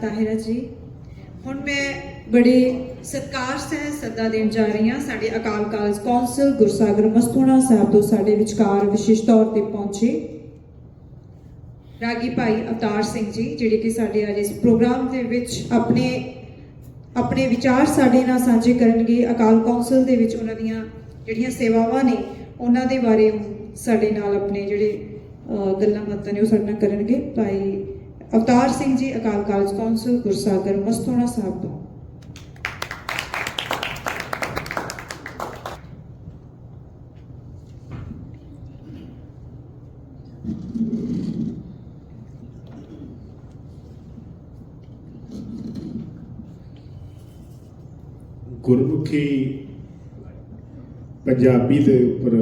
ਤਾਹਿਰਾ ਜੀ ਹੁਣ ਮੈਂ ਬੜੇ ਸਤਿਕਾਰ ਸਹਿ ਸੱਦਾ ਦੇਣ ਜਾ ਰਹੀ ਹਾਂ। ਸਾਡੇ ਅਕਾਲ ਕਾਲਜ ਕੌਂਸਲ ਗੁਰਸਾਗਰ ਮਸਤੂਣਾ ਸਾਹਿਬ ਤੋਂ ਸਾਡੇ ਵਿਚਕਾਰ ਵਿਸ਼ੇਸ਼ ਤੌਰ ਤੇ ਪਹੁੰਚੇ। ਰਾਗੀ ਭਾਈ ਅਵਤਾਰ ਸਿੰਘ ਜੀ, ਜਿਹੜੇ ਕਿ ਸਾਡੇ ਅੱਜ ਇਸ ਪ੍ਰੋਗਰਾਮ ਦੇ ਵਿੱਚ ਆਪਣੇ ਆਪਣੇ ਵਿਚਾਰ ਸਾਡੇ ਨਾਲ ਸਾਂਝੇ ਕਰਨਗੇ। ਅਕਾਲ ਕੌਂਸਲ ਦੇ ਵਿੱਚ ਉਹਨਾਂ ਦੀਆਂ ਜਿਹੜੀਆਂ ਸੇਵਾਵਾਂ ਨੇ, ਉਹਨਾਂ ਦੇ ਬਾਰੇ ਸਾਡੇ ਨਾਲ ਆਪਣੇ ਜਿਹੜੇ ਗੱਲਾਂ ਬਾਤਾਂ ਨੇ ਉਹ ਸਾਡੇ ਨਾਲ ਕਰਨਗੇ। ਭਾਈ ਅਵਤਾਰ ਸਿੰਘ ਜੀ, ਅਕਾਲ ਕਾਲਜ ਕੌਂਸਲ, ਗੁਰਸਾਗਰ ਮਸਤੋਣਾ ਸਾਹਿਬ ਤੋਂ। ਗੁਰਮੁਖੀ ਪੰਜਾਬੀ ਦੇ ਉੱਪਰ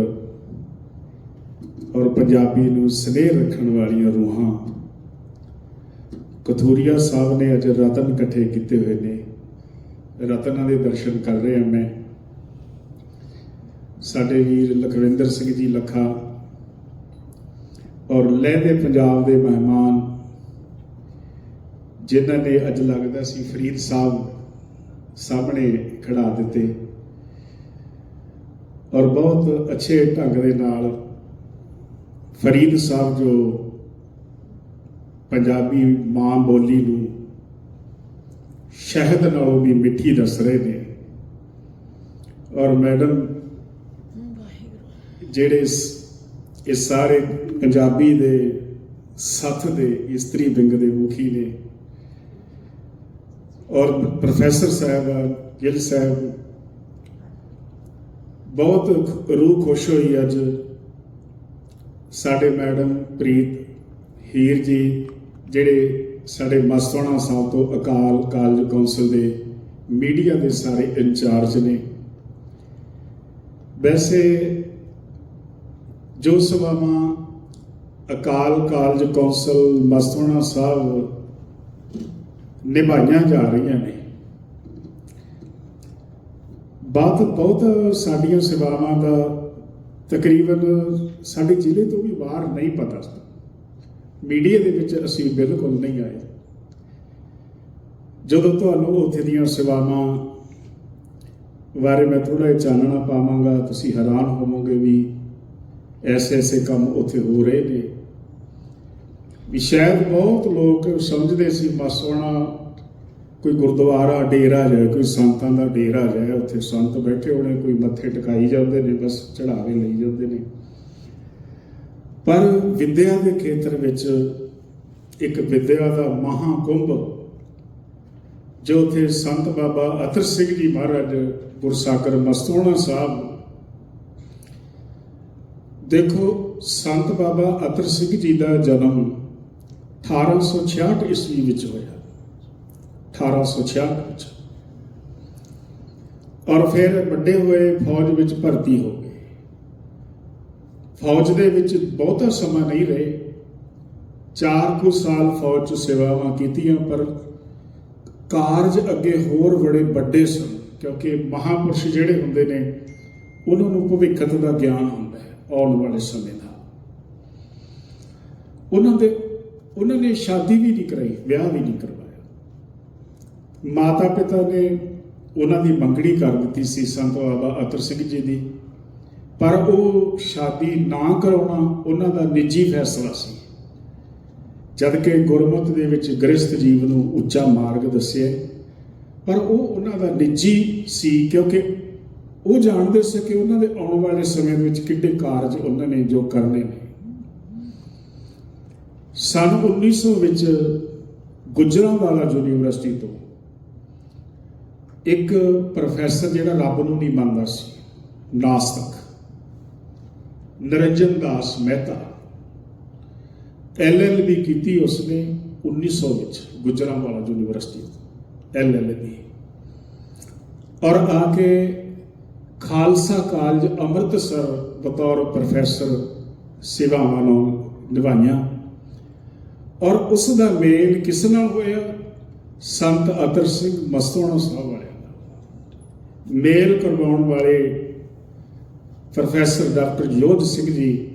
ਔਰ ਪੰਜਾਬੀ ਨੂੰ ਸਨੇਹ ਰੱਖਣ ਵਾਲੀਆਂ ਰੂਹਾਂ ਕਥੂਰੀਆ ਸਾਹਿਬ ਨੇ ਅੱਜ ਰਤਨ ਇਕੱਠੇ ਕੀਤੇ ਹੋਏ ਨੇ। ਰਤਨਾਂ ਦੇ ਦਰਸ਼ਨ ਕਰ ਰਹੇ ਹਾਂ ਮੈਂ। ਸਾਡੇ ਵੀਰ ਲਖਵਿੰਦਰ ਸਿੰਘ ਜੀ ਲੱਖਾ ਔਰ ਲਹਿੰਦੇ ਪੰਜਾਬ ਦੇ ਮਹਿਮਾਨ, ਜਿਨ੍ਹਾਂ ਨੇ ਅੱਜ ਲੱਗਦਾ ਸੀ ਫਰੀਦ ਸਾਹਿਬ ਸਾਹਮਣੇ ਖੜਾ ਦਿੱਤੇ। ਔਰ ਬਹੁਤ ਅੱਛੇ ਢੰਗ ਦੇ ਨਾਲ ਫਰੀਦ ਸਾਹਿਬ ਜੋ ਪੰਜਾਬੀ ਮਾਂ ਬੋਲੀ ਨੂੰ ਸ਼ਹਿਦ ਨਾਲੋਂ ਵੀ ਮਿੱਠੀ ਦੱਸ ਰਹੇ ਨੇ। ਔਰ ਮੈਡਮ ਜਿਹੜੇ ਇਸ- ਇਹ ਸਾਰੇ ਪੰਜਾਬੀ ਦੇ ਸੱਥ ਦੇ ਇਸਤਰੀ ਵਿੰਗ ਦੇ ਮੁਖੀ ਨੇ ਔਰ ਪ੍ਰੋਫੈਸਰ ਸਾਹਿਬ ਗਿੱਲ ਸਾਹਿਬ ਬਹੁਤ ਰੂਹ ਖੁਸ਼ ਹੋਈ ਅੱਜ ਸਾਡੇ ਮੈਡਮ ਪ੍ਰੀਤ ਹੀਰ ਜੀ ਜਿਹੜੇ ਸਾਡੇ ਮਸਤਵਾਣਾ ਸਾਹਿਬ ਤੋਂ ਅਕਾਲ ਕਾਲਜ ਕੌਂਸਲ ਦੇ ਮੀਡੀਆ ਦੇ ਸਾਰੇ ਇੰਚਾਰਜ ਨੇ। ਵੈਸੇ ਜੋ ਸਭਾਵਾਂ ਅਕਾਲ ਕਾਲਜ ਕੌਂਸਲ ਮਸਤਵਾਣਾ ਸਾਹਿਬ ਨਿਭਾਈਆਂ ਜਾ ਰਹੀਆਂ ਨੇ ਬਾਤ ਬਹੁਤ ਸਾਡੀਆਂ ਸੇਵਾਵਾਂ ਦਾ ਤਕਰੀਬਨ ਸਾਡੇ ਜ਼ਿਲ੍ਹੇ ਤੋਂ ਵੀ ਬਾਹਰ ਨਹੀਂ ਪਤਾ। ਮੀਡੀਆ ਦੇ ਵਿੱਚ ਅਸੀਂ ਬਿਲਕੁਲ ਨਹੀਂ ਆਏ। ਜਦੋਂ ਤੁਹਾਨੂੰ ਉੱਥੇ ਦੀਆਂ ਸੇਵਾਵਾਂ ਬਾਰੇ ਮੈਂ ਥੋੜਾ ਜਿਹਾ ਚਾਨਣਾ ਪਾਵਾਂਗਾ, ਤੁਸੀਂ ਹੈਰਾਨ ਹੋਵੋਗੇ ਵੀ ਐਸੇ ਐਸੇ ਕੰਮ ਉੱਥੇ ਹੋ ਰਹੇ ਨੇ। ਵੀ ਸ਼ਾਇਦ ਬਹੁਤ ਲੋਕ ਸਮਝਦੇ ਸੀ ਮਸਵਾਣਾ ਕੋਈ ਗੁਰਦੁਆਰਾ ਡੇਰਾ ਜਾਏ ਕੋਈ ਸੰਤਾਂ ਦਾ ਡੇਰਾ ਜਾਏ ਉੱਥੇ ਸੰਤ ਬੈਠੇ ਹੋਣੇ, ਕੋਈ ਮੱਥੇ ਟਿਕਾਈ ਜਾਂਦੇ ਨੇ, ਬਸ ਚੜਾਵੇ ਲਈ ਜਾਂਦੇ ਨੇ। ਪਰ ਵਿਦਿਆ ਦੇ ਖੇਤਰ ਵਿੱਚ ਇੱਕ ਵਿਦਿਆ ਦਾ ਮਹਾਕੁੰਭ, ਜੋ ਉੱਥੇ ਸੰਤ ਬਾਬਾ ਅਤਰ ਸਿੰਘ ਜੀ ਮਹਾਰਾਜ ਗੁਰਸਾਗਰ ਮਸਤੋਣਾ ਸਾਹਿਬ, ਦੇਖੋ ਸੰਤ ਬਾਬਾ ਅਤਰ ਸਿੰਘ ਜੀ ਦਾ ਜਨਮ 1866 ਈਸਵੀ ਵਿੱਚ ਹੋਇਆ। 1866 ਵਿੱਚ। ਔਰ ਫਿਰ ਵੱਡੇ ਹੋਏ ਫੌਜ ਵਿੱਚ ਭਰਤੀ ਹੋ ਗਏ। ਫੌਜ ਦੇ ਵਿੱਚ ਬਹੁਤਾ ਸਮਾਂ ਨਹੀਂ ਰਹੇ। 4 ਕੁ ਸਾਲ ਫੌਜ 'ਚ ਸੇਵਾਵਾਂ ਕੀਤੀਆਂ, ਪਰ ਕਾਰਜ ਅੱਗੇ ਹੋਰ ਬੜੇ ਵੱਡੇ ਸਨ, ਕਿਉਂਕਿ ਮਹਾਪੁਰਸ਼ ਜਿਹੜੇ ਹੁੰਦੇ ਨੇ, ਉਹਨਾਂ ਨੂੰ ਭਵਿੱਖਤ ਦਾ ਗਿਆਨ ਹੁੰਦਾ ਹੈ, ਆਉਣ ਵਾਲੇ ਸਮੇਂ ਦਾ। ਉਹਨਾਂ ਦੇ, ਉਹਨਾਂ ਨੇ ਸ਼ਾਦੀ ਵੀ ਨਹੀਂ ਕਰਾਈ, ਵਿਆਹ ਵੀ ਨਹੀਂ ਕਰਵਾਇਆ। ਮਾਤਾ ਪਿਤਾ ਨੇ ਉਹਨਾਂ ਦੀ ਮੰਗਣੀ ਕਰ ਦਿੱਤੀ ਸੀ, ਸੰਤ ਬਾਬਾ ਅਤਰ ਸਿੰਘ ਜੀ ਦੀ। ਪਰ ਉਹ ਸ਼ਾਦੀ ਨਾ ਕਰਾਉਣਾ ਉਹਨਾਂ ਦਾ ਨਿੱਜੀ ਫੈਸਲਾ ਸੀ। ਜਦ ਕਿ ਗੁਰਮਤਿ ਦੇ ਵਿੱਚ ਗ੍ਰਸਥ ਜੀਵ ਨੂੰ ਉੱਚਾ ਮਾਰਗ ਦੱਸਿਆ। ਪਰ ਉਹ ਉਹਨਾਂ ਦਾ ਨਿੱਜੀ ਸੀ ਕਿਉਂਕਿ ਉਹ ਜਾਣਦੇ ਸੀ ਕਿ ਉਹਨਾਂ ਦੇ ਆਉਣ ਵਾਲੇ ਸਮੇਂ ਦੇ ਵਿੱਚ ਕਿੱਡੇ ਕਾਰਜ ਉਹਨਾਂ ਨੇ ਜੋ ਕਰਨੇ ਨੇ। ਸਨ 1900 ਵਿੱਚ ਗੁਜਰਾਂਵਾਲਾ ਯੂਨੀਵਰਸਿਟੀ ਤੋਂ ਇੱਕ ਪ੍ਰੋਫੈਸਰ ਜਿਹੜਾ ਰੱਬ ਨੂੰ ਨਹੀਂ ਮੰਨਦਾ ਸੀ, ਨਾਸਤਕ। ਨਰਿੰਜਨ ਦਾਸ ਮਹਿਤਾ। ਐਲਐਲਬੀ ਕੀਤੀ ਉਸਨੇ 1900 ਵਿੱਚ ਗੁਜਰਾਂਵਾਲਾ ਯੂਨੀਵਰਸਿਟੀ ਤੋਂ ਐਲਐਲਬੀ ਔਰ ਆ ਕੇ ਖਾਲਸਾ ਕਾਲਜ ਅੰਮ੍ਰਿਤਸਰ ਬਤੌਰ ਪ੍ਰੋਫੈਸਰ ਸੇਵਾਵਾਂ ਨੂੰ ਨਿਭਾਈਆਂ। ਔਰ ਉਸ ਦਾ ਮੇਲ ਕਿਸ ਨਾਲ ਹੋਇਆ? ਸੰਤ ਅਤਰ ਸਿੰਘ ਮਸਤੋਣਾ ਸਾਹਿਬ ਵਾਲਿਆਂ ਨਾਲ। ਮੇਲ ਕਰਵਾਉਣ ਵਾਲੇ ਪ੍ਰੋਫੈਸਰ ਡਾਕਟਰ ਯੋਧ ਸਿੰਘ ਜੀ।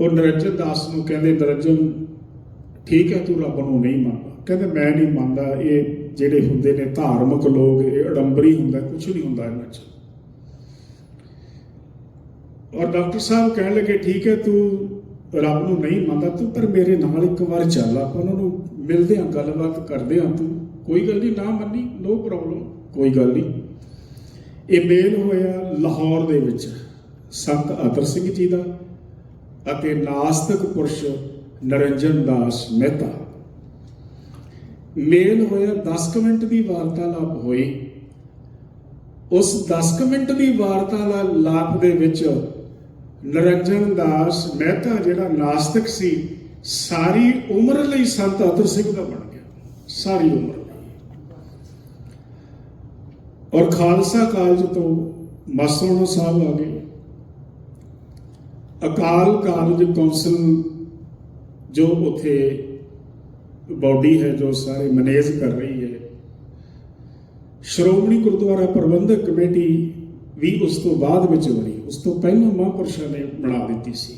ਉਹ ਨਰਿੰਜਨ ਦਾਸ ਨੂੰ ਕਹਿੰਦੇ ਨਰਿੰਜਨ ਠੀਕ ਹੈ, ਤੂੰ ਰੱਬ ਨੂੰ ਨਹੀਂ ਮੰਨਦਾ। ਕਹਿੰਦੇ, ਮੈਂ ਨਹੀਂ ਮੰਨਦਾ। ਇਹ ਜਿਹੜੇ ਹੁੰਦੇ ਨੇ ਧਾਰਮਿਕ ਲੋਕ, ਇਹ ਅਡੰਬਰੀ ਹੁੰਦਾ ਕੁਝ ਨਹੀਂ ਹੁੰਦਾ ਇਹਨਾਂ 'ਚ। ਔਰ ਡਾਕਟਰ ਸਾਹਿਬ ਕਹਿਣ ਲੱਗੇ, ਠੀਕ ਹੈ, ਤੂੰ ਰੱਬ ਨੂੰ ਨਹੀਂ ਮੰਨਦਾ, ਤੂੰ ਪਰ ਮੇਰੇ ਨਾਲ ਇੱਕ ਵਾਰ ਚੱਲ, ਆਪਾਂ ਉਹਨਾਂ ਨੂੰ ਮਿਲਦੇ ਹਾਂ, ਗੱਲਬਾਤ ਕਰਦੇ ਹਾਂ, ਤੂੰ ਕੋਈ ਗੱਲ ਨਹੀਂ, ਨਾ ਮੰਨੀ, ਨੋ ਪ੍ਰੋਬਲਮ, ਕੋਈ ਗੱਲ ਨਹੀਂ। ਇਹ ਮੇਲ ਹੋਇਆ ਲਾਹੌਰ ਦੇ ਵਿੱਚ, ਸੰਤ ਅਤਰ ਸਿੰਘ ਜੀ ਦਾ ਅਤੇ ਨਾਸਤਿਕ ਪੁਰਸ਼ ਨਰਿੰਜਨ ਦਾਸ ਮਹਿਤਾ। ਮੇਲ ਹੋਇਆ 10 ਕੁ ਮਿੰਟ ਦੀ ਵਾਰਤਾਲਾਪ ਹੋਈ। ਉਸ 10 ਕੁ ਮਿੰਟ ਦੀ ਵਾਰਤਾਲਾਪ ਦੇ ਵਿੱਚ ਨਰਿੰਜਨ ਦਾਸ ਮਹਿਤਾ, ਜਿਹੜਾ ਨਾਸਤਿਕ ਸੀ, ਸਾਰੀ ਉਮਰ ਲਈ ਸੰਤ ਅਤਰ ਸਿੰਘ ਦਾ ਬਣ ਗਿਆ। ਸਾਰੀ ਉਮਰ। ਔਰ ਖਾਲਸਾ ਕਾਲਜ ਤੋਂ ਮਾਸੋਣਾ ਸਾਹਿਬ ਆ ਗਏ। ਅਕਾਲ ਕਾਲਜ ਕੌਂਸਲ ਜੋ ਉਥੇ ਬਾਡੀ ਹੈ, ਜੋ ਸਾਰੇ ਮੈਨੇਜ ਕਰ ਰਹੀ ਹੈ। ਸ਼੍ਰੋਮਣੀ ਗੁਰਦੁਆਰਾ ਪ੍ਰਬੰਧਕ ਕਮੇਟੀ ਵੀ ਉਸ ਤੋਂ ਬਾਅਦ ਵਿੱਚ ਬਣੀ। ਉਸ ਤੋਂ ਪਹਿਲਾਂ ਮਹਾਂਪੁਰਸ਼ਾਂ ਨੇ ਬਣਾ ਦਿੱਤੀ ਸੀ।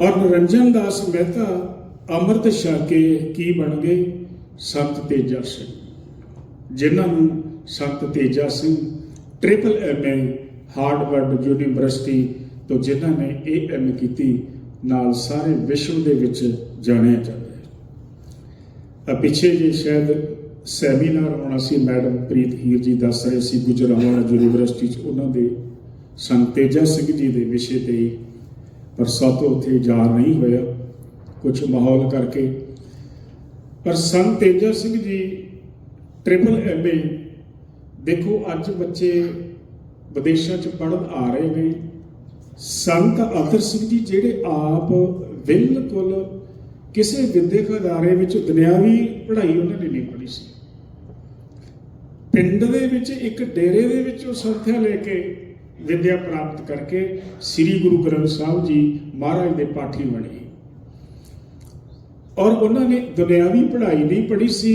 ਔਰ ਨਿਰੰਜਨ ਦਾਸ ਮਹਿਤਾ, ਅੰਮ੍ਰਿਤ ਛਕ ਕੇ ਕੀ ਬਣ ਗਏ? ਸੰਤ ਤੇਜਾ ਸਿੰਘ। ਜਿਨ੍ਹਾਂ ਨੂੰ ਸੰਤ Teja Singh triple MA ਹਾਰਡਵਰਡ university ਤੋਂ ਜਿਨ੍ਹਾਂ ਨੇ ਇਹ ਏਐਮ ਕੀਤੀ, ਨਾਲ ਸਾਰੇ ਵਿਸ਼ਵ ਦੇ ਵਿੱਚ ਜਾਣਿਆ ਜਾਂਦਾ ਹੈ। ਪਿੱਛੇ ਜੇ ਸ਼ਾਇਦ ਸੈਮੀਨਾਰ ਹੋਣਾ ਸੀ, ਮੈਡਮ ਪ੍ਰੀਤ ਹੀਰ ਜੀ ਦੱਸ ਰਹੇ ਸੀ ਗੁਜਰਾਵਾਲਾ ਯੂਨੀਵਰਸਿਟੀ ਚ, ਉਹਨਾਂ ਦੇ ਸੰਤ ਤੇਜਾ ਸਿੰਘ ਜੀ ਦੇ ਵਿਸ਼ੇ ਤੇ ਹੀ, ਪਰ ਸਾਤੋਂ ਉੱਥੇ ਜਾ ਨਹੀਂ ਹੋਇਆ ਕੁਝ ਮਾਹੌਲ ਕਰਕੇ। ਪਰ ਸੰਤ ਤੇਜਾ ਸਿੰਘ ਜੀ ਟ੍ਰਿਪਲ ਐਮਏ ਦੇਖੋ, ਅੱਜ ਬੱਚੇ ਵਿਦੇਸ਼ਾਂ ਚ ਪੜ੍ਹਨ ਆ ਰਹੇ ਨੇ। ਸੰਤ ਅਤਰ ਸਿੰਘ ਜੀ ਜਿਹੜੇ ਆਪ ਬਿਲਕੁਲ ਕਿਸੇ ਵਿਦਿਅਕ ਅਦਾਰੇ ਵਿੱਚ ਦੁਨਿਆਵੀ ਪੜ੍ਹਾਈ ਉਹਨਾਂ ਨੇ ਨਹੀਂ ਪੜ੍ਹੀ ਸੀ। ਪਿੰਡ ਦੇ ਵਿੱਚ, ਇੱਕ ਡੇਰੇ ਦੇ ਵਿੱਚ ਉਹ ਸੰਥਿਆ ਲੈ ਕੇ ਵਿਦਿਆ ਪ੍ਰਾਪਤ ਕਰਕੇ ਸ੍ਰੀ ਗੁਰੂ ਗ੍ਰੰਥ ਸਾਹਿਬ ਜੀ ਮਹਾਰਾਜ ਦੇ ਪਾਠੀ ਬਣੇ। ਔਰ ਉਹਨਾਂ ਨੇ ਦੁਨਿਆਵੀ ਪੜ੍ਹਾਈ ਨਹੀਂ ਪੜ੍ਹੀ ਸੀ।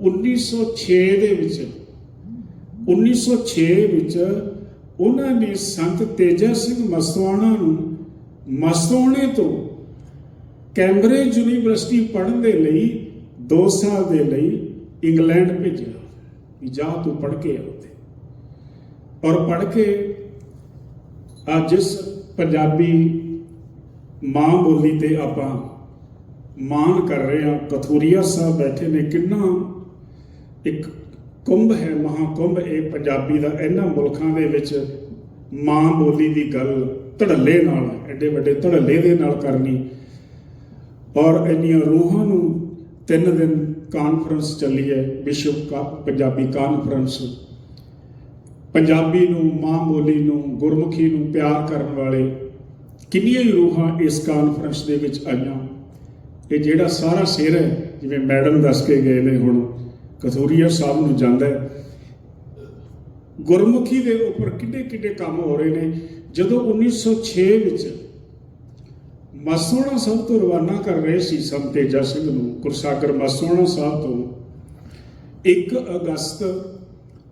1906 ਦੇ ਵਿੱਚ 1906 ਵਿੱਚ ਉਹਨਾਂ ਨੇ ਸੰਤ ਤੇਜਾ ਸਿੰਘ ਮਸਤਵਾਣਾ ਨੂੰ ਮਸਤਵਾਣੇ ਤੋਂ ਕੈਂਬਰਿਜ ਯੂਨੀਵਰਸਿਟੀ ਪੜ੍ਹਨ ਦੇ ਲਈ 2 ਸਾਲ ਦੇ ਲਈ ਇੰਗਲੈਂਡ ਭੇਜਿਆ ਵੀ ਜਾ ਤੂੰ ਪੜ੍ਹ ਕੇ ਆ ਉੱਥੇ। ਔਰ ਪੜ੍ਹ ਕੇ ਅੱਜ ਜਿਸ ਪੰਜਾਬੀ ਮਾਂ ਬੋਲੀ ਤੇ ਆਪਾਂ ਮਾਣ ਕਰ ਰਹੇ ਹਾਂ। ਕਥੂਰੀਆ ਸਾਹਿਬ ਬੈਠੇ ਨੇ, ਕਿੰਨਾ ਇੱਕ ਕੁੰਭ ਹੈ, ਮਹਾਕੁੰਭ, ਇਹ ਪੰਜਾਬੀ ਦਾ ਇਹਨਾਂ ਮੁਲਕਾਂ ਦੇ ਵਿੱਚ ਮਾਂ ਬੋਲੀ ਦੀ ਗੱਲ ਧੜੱਲੇ ਨਾਲ, ਐਡੇ ਵੱਡੇ ਧੜੱਲੇ ਦੇ ਨਾਲ ਕਰਨੀ। ਔਰ ਇੰਨੀਆਂ ਰੂਹਾਂ ਨੂੰ ਤਿੰਨ ਦਿਨ ਕਾਨਫਰੰਸ ਚੱਲੀ ਹੈ ਵਿਸ਼ਵ ਕੱਪ ਪੰਜਾਬੀ ਕਾਨਫਰੰਸ ਪੰਜਾਬੀ ਨੂੰ, ਮਾਂ ਬੋਲੀ ਨੂੰ, ਗੁਰਮੁਖੀ ਨੂੰ ਪਿਆਰ ਕਰਨ ਵਾਲੇ ਕਿੰਨੀਆਂ ਹੀ ਰੂਹਾਂ ਇਸ ਕਾਨਫਰੰਸ ਦੇ ਵਿੱਚ ਆਈਆਂ। ਇਹ ਜਿਹੜਾ ਸਾਰਾ ਸਿਰ ਹੈ, ਜਿਵੇਂ ਮੈਡਮ ਦੱਸ ਕੇ ਗਏ ਨੇ ਹੁਣ ਕਥੂਰੀਆ ਸਾਹਿਬ ਨੂੰ ਜਾਂਦਾ ਹੈ। ਗੁਰਮੁਖੀ ਦੇ ਉੱਪਰ ਕਿੱਡੇ ਕਿੱਡੇ ਕੰਮ ਹੋ ਰਹੇ ਨੇ। ਜਦੋਂ 1906 ਵਿੱਚ ਮਸੋਣਾ ਸਾਹਿਬ ਤੋਂ ਰਵਾਨਾ ਕਰ ਰਹੇ ਸੀ ਸੰਤ ਤੇਜਾ ਸਿੰਘ ਨੂੰ, ਗੁਰਸਾਗਰ ਮਸੋਣਾ ਸਾਹਿਬ ਤੋਂ 1 ਅਗਸਤ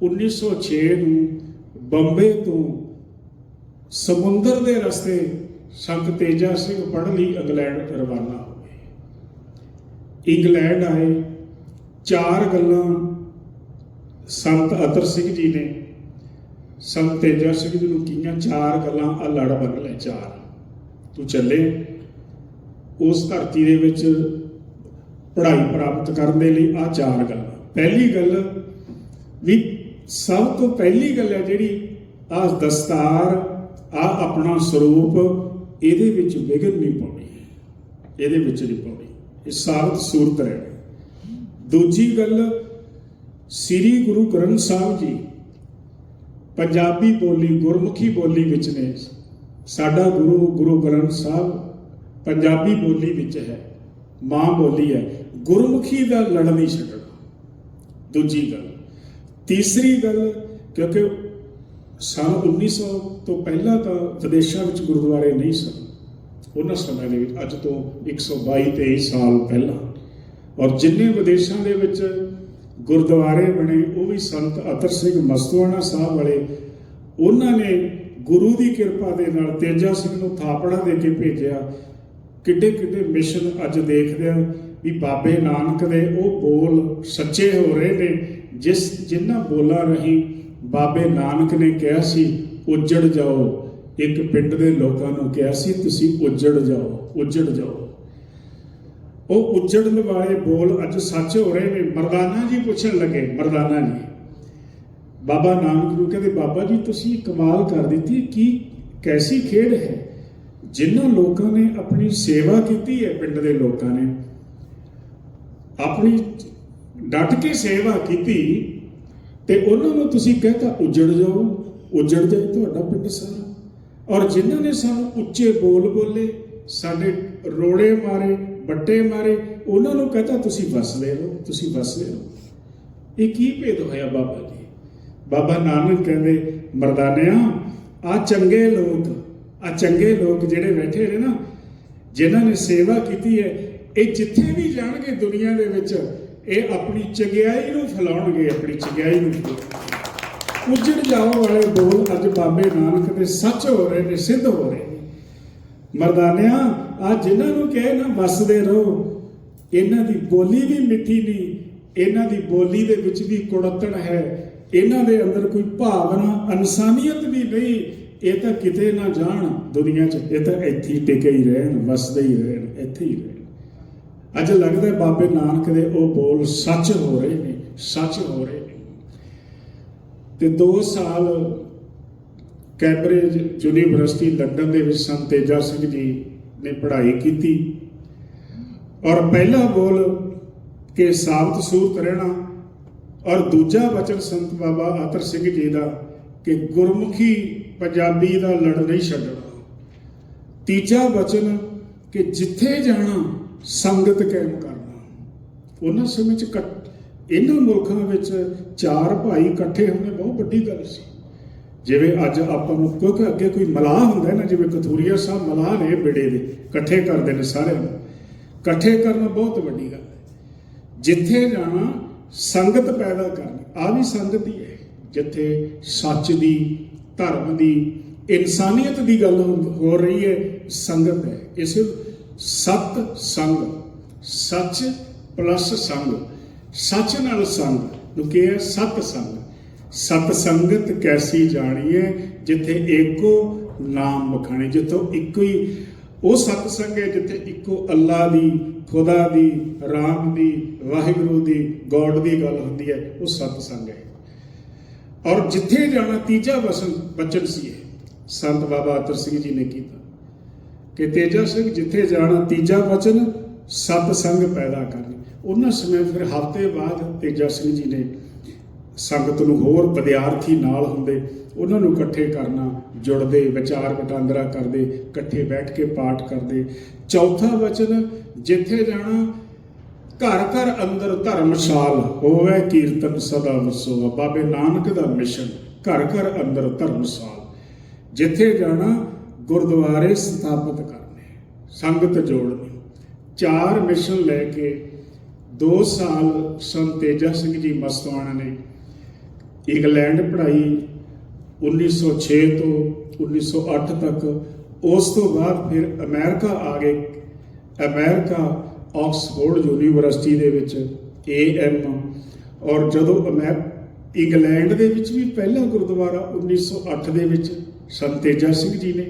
1906 ਨੂੰ ਬੰਬੇ ਤੋਂ ਸਮੁੰਦਰ ਦੇ ਰਸਤੇ ਸੰਤ ਤੇਜਾ ਸਿੰਘ ਪੜ੍ਹਨ ਲਈ ਇੰਗਲੈਂਡ ਰਵਾਨਾ ਹੋ ਗਏ। ਇੰਗਲੈਂਡ ਆਏ। ਚਾਰ ਗੱਲਾਂ ਸੰਤ ਅਤਰ ਸਿੰਘ ਜੀ ਨੇ, ਸੰਤ ਤੇਜਾ ਸਿੰਘ ਜੀ ਨੂੰ ਕੀਆਂ ਚਾਰ ਗੱਲਾਂ, ਆ ਲੜ ਬੰਨ ਲੈ ਚਾਰ। ਤੂੰ ਚੱਲੇ। ਉਸ ਧਰਤੀ ਦੇ ਵਿੱਚ ਪੜ੍ਹਾਈ ਪ੍ਰਾਪਤ ਕਰਨ ਦੇ ਲਈ ਆ ਚਾਰ ਗੱਲਾਂ। ਪਹਿਲੀ ਗੱਲ ਵੀ ਸਭ ਤੋਂ ਪਹਿਲੀ ਗੱਲ ਹੈ ਜਿਹੜੀ ਆ ਦਸਤਾਰ, ਆ ਆਪਣਾ ਸਰੂਪ, ਇਹਦੇ ਵਿੱਚ ਵਿਗਨ ਨਹੀਂ ਪਾਉਣੀ। ਇਹਦੇ ਵਿੱਚ ਨਹੀਂ ਪਾਉਣੀ। ਇਹ ਸਾਬਤ ਸੂਰਤ ਹੈ ਦੂਜੀ ਗੱਲ, ਸ੍ਰੀ ਗੁਰੂ ਗ੍ਰੰਥ ਸਾਹਿਬ ਜੀ ਪੰਜਾਬੀ ਬੋਲੀ, ਗੁਰਮੁਖੀ ਬੋਲੀ ਵਿੱਚ ਨੇ। ਸਾਡਾ ਗੁਰੂ ਗੁਰੂ ਗ੍ਰੰਥ ਸਾਹਿਬ ਪੰਜਾਬੀ ਬੋਲੀ ਵਿੱਚ ਹੈ, ਮਾਂ ਬੋਲੀ ਹੈ। ਗੁਰਮੁਖੀ ਦਾ ਲੜ ਨਹੀਂ ਛੱਡਣਾ। ਦੂਜੀ ਗੱਲ। ਤੀਸਰੀ ਗੱਲ, ਕਿਉਂਕਿ ਸਾਲ 1900 ਤੋਂ ਪਹਿਲਾਂ ਤਾਂ ਵਿਦੇਸ਼ਾਂ ਵਿੱਚ ਗੁਰਦੁਆਰੇ ਨਹੀਂ ਸਨ। ਉਹਨਾਂ ਸਮੇਂ ਦੇ ਵਿੱਚ ਅੱਜ ਤੋਂ 122 23 ਸਾਲ ਪਹਿਲਾਂ। ਔਰ ਜਿੰਨੇ ਵਿਦੇਸ਼ਾਂ ਦੇ ਵਿੱਚ ਗੁਰਦੁਆਰੇ ਬਣੇ, ਉਹ ਵੀ ਸੰਤ ਅਤਰ ਸਿੰਘ ਮਸਤਵਾਣਾ ਸਾਹਿਬ ਵਾਲੇ, ਉਹਨਾਂ ਨੇ ਗੁਰੂ ਦੀ ਕਿਰਪਾ ਦੇ ਨਾਲ ਤੇਜਾ ਸਿੰਘ ਨੂੰ ਥਾਪੜਾ ਦੇ ਕੇ ਭੇਜਿਆ। ਕਿੱਡੇ ਕਿੱਡੇ ਮਿਸ਼ਨ ਅੱਜ ਦੇਖਦੇ ਆ ਵੀ ਬਾਬੇ ਨਾਨਕ ਦੇ ਉਹ ਬੋਲ ਸੱਚੇ ਹੋ ਰਹੇ ਨੇ, ਜਿਸ ਜਿਨ੍ਹਾਂ ਬੋਲਾਂ ਰਹੀ ਬਾਬੇ ਨਾਨਕ ਨੇ ਕਿਹਾ ਸੀ, ਉੱਜੜ ਜਾਓ। ਇੱਕ ਪਿੰਡ ਦੇ ਲੋਕਾਂ ਨੂੰ ਕਿਹਾ ਸੀ, ਤੁਸੀਂ ਉੱਜੜ ਜਾਓ ਉੱਜੜ ਜਾਓ। ਉਹ ਉੱਜੜਨ ਵਾਲੇ ਬੋਲ ਅੱਜ ਸੱਚ ਹੋ ਰਹੇ ਨੇ। ਮਰਦਾਨਾ ਜੀ ਪੁੱਛਣ ਲੱਗੇ, ਮਰਦਾਨਾ ਜੀ, ਬਾਬਾ ਨਾਨਕ ਨੂੰ ਕਹਿੰਦੇ, ਬਾਬਾ ਜੀ, ਤੁਸੀਂ ਕਮਾਲ ਕਰ ਦਿੱਤੀ, ਕੀ ਕੈਸੀ ਖੇਡ ਹੈ? ਜਿਨ੍ਹਾਂ ਲੋਕਾਂ ਨੇ ਆਪਣੀ ਸੇਵਾ ਕੀਤੀ ਹੈ, ਪਿੰਡ ਦੇ ਲੋਕਾਂ ਨੇ। ਆਪਣੀ ਡਟ ਕੇ ਸੇਵਾ ਕੀਤੀ ਤੇ ਉਹਨਾਂ ਨੂੰ ਤੁਸੀਂ ਕਹਤਾ, ਉੱਜੜ ਜਾਓ, ਉੱਜੜ ਜਾਏ ਤੁਹਾਡਾ ਪਿੰਡ ਸਾਰਾ। ਔਰ ਜਿਨ੍ਹਾਂ ਨੇ ਸਾਨੂੰ ਉੱਚੇ ਬੋਲ ਬੋਲੇ, ਸਾਡੇ ਰੋੜੇ ਮਾਰੇ ਵੱਟੇ ਮਾਰੇ, ਉਹਨਾਂ ਨੂੰ ਕਹਤਾ, ਤੁਸੀਂ ਵਸਦੇ ਰਹੋ ਤੁਸੀਂ ਵਸਦੇ ਰਹੋ ਇਹ ਕੀ ਭੇਦ ਹੋਇਆ ਬਾਬਾ ਜੀ? ਬਾਬਾ ਨਾਨਕ ਕਹਿੰਦੇ, ਮਰਦਾਨਿਆਂ ਆ ਚੰਗੇ ਲੋਕ ਆ ਚੰਗੇ ਲੋਕ ਜਿਹੜੇ ਬੈਠੇ ਨੇ ਨਾ, ਜਿਨ੍ਹਾਂ ਨੇ ਸੇਵਾ ਕੀਤੀ ਹੈ, ਇਹ ਜਿੱਥੇ ਵੀ ਜਾਣਗੇ ਦੁਨੀਆ ਦੇ ਵਿੱਚ, ਇਹ ਆਪਣੀ ਚੰਗਿਆਈ ਨੂੰ ਫੈਲਾਉਣਗੇ, ਆਪਣੀ ਚੰਗਿਆਈ ਨੂੰ ਫੈਲਾਉਣਗੇ। ਉੱਜੜ ਜਾਓ ਵਾਲੇ ਬੋਲ ਅੱਜ ਬਾਬੇ ਨਾਨਕ ਦੇ ਸੱਚ ਹੋ ਰਹੇ ਨੇ, ਸਿੱਧ ਹੋ ਰਹੇ ਮਰਦਾਨਿਆਂ ਆ ਜਿਨ੍ਹਾਂ ਨੂੰ ਕਹੇ ਨਾ, ਵਸਦੇ ਰਹੋ। ਇਹਨਾਂ ਦੀ ਬੋਲੀ ਵੀ ਮਿੱਠੀ ਨਹੀਂ, ਇਹਨਾਂ ਦੀ ਬੋਲੀ ਦੇ ਵਿੱਚ ਵੀ ਕੁੜੱਤਣ ਹੈ। ਇਹਨਾਂ ਦੇ ਅੰਦਰ ਕੋਈ ਭਾਵਨਾ, ਇਨਸਾਨੀਅਤ ਵੀ ਨਹੀਂ। ਇਹ ਤਾਂ ਕਿਤੇ ਨਾ ਜਾਣ ਦੁਨੀਆ 'ਚ। ਇਹ ਤਾਂ ਇੱਥੇ ਹੀ ਟਿਕੇ ਹੀ ਰਹਿਣ, ਵਸਦੇ ਹੀ ਰਹਿਣ, ਇੱਥੇ ਹੀ ਰਹਿਣ। ਅੱਜ ਲੱਗਦਾ ਬਾਬੇ ਨਾਨਕ ਦੇ ਉਹ ਬੋਲ ਸੱਚ ਹੋ ਰਹੇ ਨੇ, ਸੱਚ ਹੋ ਰਹੇ ਨੇ। ਤੇ 2 ਸਾਲ ਕੈਂਬਰਿਜ ਯੂਨੀਵਰਸਿਟੀ ਲੰਡਨ ਦੇ ਵਿੱਚ ਸੰਤ ਤੇਜਾ ਸਿੰਘ ਜੀ ਨੇ ਪੜ੍ਹਾਈ ਕੀਤੀ। ਔਰ ਪਹਿਲਾ ਬੋਲ ਕਿ ਸਾਬਤ ਸੂਰਤ ਰਹਿਣਾ ਔਰ ਦੂਜਾ ਵਚਨ ਸੰਤ ਬਾਬਾ ਆਤਰ ਸਿੰਘ ਜੀ ਦਾ ਕਿ ਗੁਰਮੁਖੀ ਪੰਜਾਬੀ ਦਾ ਲੜ ਨਹੀਂ ਛੱਡਣਾ। ਤੀਜਾ ਵਚਨ ਕਿ ਜਿੱਥੇ ਜਾਣਾ ਸੰਗਤ ਕਾਇਮ ਕਰਨਾ। ਉਹਨਾਂ ਸਮੇਂ ਚ ਇਕੱਠ- ਇਹਨਾਂ ਮੁਲਕਾਂ ਵਿੱਚ ਚਾਰ ਭਾਈ ਇਕੱਠੇ ਹੋਣੇ ਬਹੁਤ ਵੱਡੀ ਗੱਲ ਸੀ। ਜਿਵੇਂ ਅੱਜ ਆਪਾਂ ਨੂੰ ਕਿਉਂਕਿ ਅੱਗੇ ਕੋਈ ਮਲਾਹ ਹੁੰਦਾ ਨਾ, ਜਿਵੇਂ ਕਥੂਰੀਆ ਸਾਹਿਬ ਮਲਾਹ ਨੇ ਬਿੜੇ ਦੇ, ਇਕੱਠੇ ਕਰਦੇ ਨੇ ਸਾਰਿਆਂ ਨੂੰ। ਇਕੱਠੇ ਕਰਨਾ ਬਹੁਤ ਵੱਡੀ ਗੱਲ ਹੈ। ਜਿੱਥੇ ਜਾਣਾ, ਸੰਗਤ ਪੈਦਾ ਕਰਨੀ ਆ ਵੀ ਸੰਗਤ ਹੀ ਹੈ। ਜਿੱਥੇ ਸੱਚ ਦੀ, ਧਰਮ ਦੀ, ਇਨਸਾਨੀਅਤ ਦੀ ਗੱਲ ਹੋ ਰਹੀ ਹੈ, ਸੰਗਤ ਹੈ। ਇਸ ਸਤ ਸੰਗ, ਸੱਚ ਪਲੱਸ ਸੰਗ, ਸੱਚ ਨਾਲ ਸੰਗ, ਨੂੰ ਕੀ ਹੈ ਸਤ ਸੰਗ। ਸਤ ਸੰਗਤ ਕੈਸੀ ਜਾਣੀਏ ਜਿੱਥੇ ਏਕੋ ਨਾਮ ਵਖਾਣੇ ਜਿੱਥੋਂ ਇੱਕੋ ਹੀ ਉਹ ਸਤ ਸੰਗ ਹੈ, ਜਿੱਥੇ ਇੱਕੋ ਅੱਲਾ ਦੀ, ਖੁਦਾ ਦੀ, ਰਾਮ ਦੀ, ਵਾਹਿਗੁਰੂ ਦੀ, ਗੋਡ ਦੀ ਗੱਲ ਹੁੰਦੀ ਹੈ, ਉਹ ਸਤ ਸੰਗ ਹੈ। ਔਰ ਜਿੱਥੇ ਜਾਣਾ ਤੀਜਾ ਵਸਨ ਬਚਨ ਸੀ ਇਹ, ਸੰਤ ਬਾਬਾ ਅਤਰ ਸਿੰਘ ਜੀ ਨੇ ਕੀਤਾ। ਕਿ ਤੇਜਾ ਸਿੰਘ ਜਿੱਥੇ ਜਾਣਾ ਤੀਜਾ ਵਚਨ, ਸਤ ਸੰਗ ਪੈਦਾ ਕਰਨੀ। ਉਹਨਾਂ ਸਮੇਂ ਫਿਰ ਹਫ਼ਤੇ ਬਾਅਦ ਤੇਜਾ ਸਿੰਘ ਜੀ ਨੇ ਸੰਗਤ ਨੂੰ ਹੋਰ ਵਿਦਿਆਰਥੀ ਨਾਲ ਹੁੰਦੇ, ਉਹਨਾਂ ਨੂੰ ਇਕੱਠੇ ਕਰਨਾ, ਜੁੜਦੇ, ਵਿਚਾਰ ਵਟਾਂਦਰਾ ਕਰਦੇ, ਇਕੱਠੇ ਬੈਠ ਕੇ ਪਾਠ ਕਰਦੇ। ਚੌਥਾ ਵਚਨ, ਜਿੱਥੇ ਜਾਣਾ ਘਰ ਘਰ ਅੰਦਰ ਧਰਮਸ਼ਾਲ ਹੋਵੇ, ਕੀਰਤਨ ਸਦਾ ਵਸੋ ਬਾਬੇ ਨਾਨਕ ਦਾ ਮਿਸ਼ਨ, ਘਰ ਘਰ ਅੰਦਰ ਧਰਮਸ਼ਾਲ। ਜਿੱਥੇ ਜਾਣਾ, ਗੁਰਦੁਆਰੇ ਸਥਾਪਿਤ ਕਰਨੇ, ਸੰਗਤ ਜੋੜਨੀ। ਚਾਰ ਮਿਸ਼ਨ ਲੈ ਕੇ 2 ਸਾਲ ਸੰਤ ਤੇਜਾ ਸਿੰਘ ਜੀ ਮਸਤਵਾਣਾ ਨੇ ਇੰਗਲੈਂਡ ਪੜ੍ਹਾਈ 1906 ਤੋਂ 1908 ਤੱਕ। ਉਸ ਤੋਂ ਬਾਅਦ ਫਿਰ ਅਮਰੀਕਾ ਆ ਗਏ। ਅਮਰੀਕਾ, ਆਕਸਫੋਰਡ ਯੂਨੀਵਰਸਿਟੀ ਦੇ ਵਿੱਚ ਏਐਮ ਔਰ ਜਦੋਂ ਅਮੈਰ ਇੰਗਲੈਂਡ ਦੇ ਵਿੱਚ ਵੀ ਪਹਿਲਾ ਗੁਰਦੁਆਰਾ 1908 ਦੇ ਵਿੱਚ ਸੰਤ ਤੇਜਾ ਸਿੰਘ ਜੀ ਨੇ।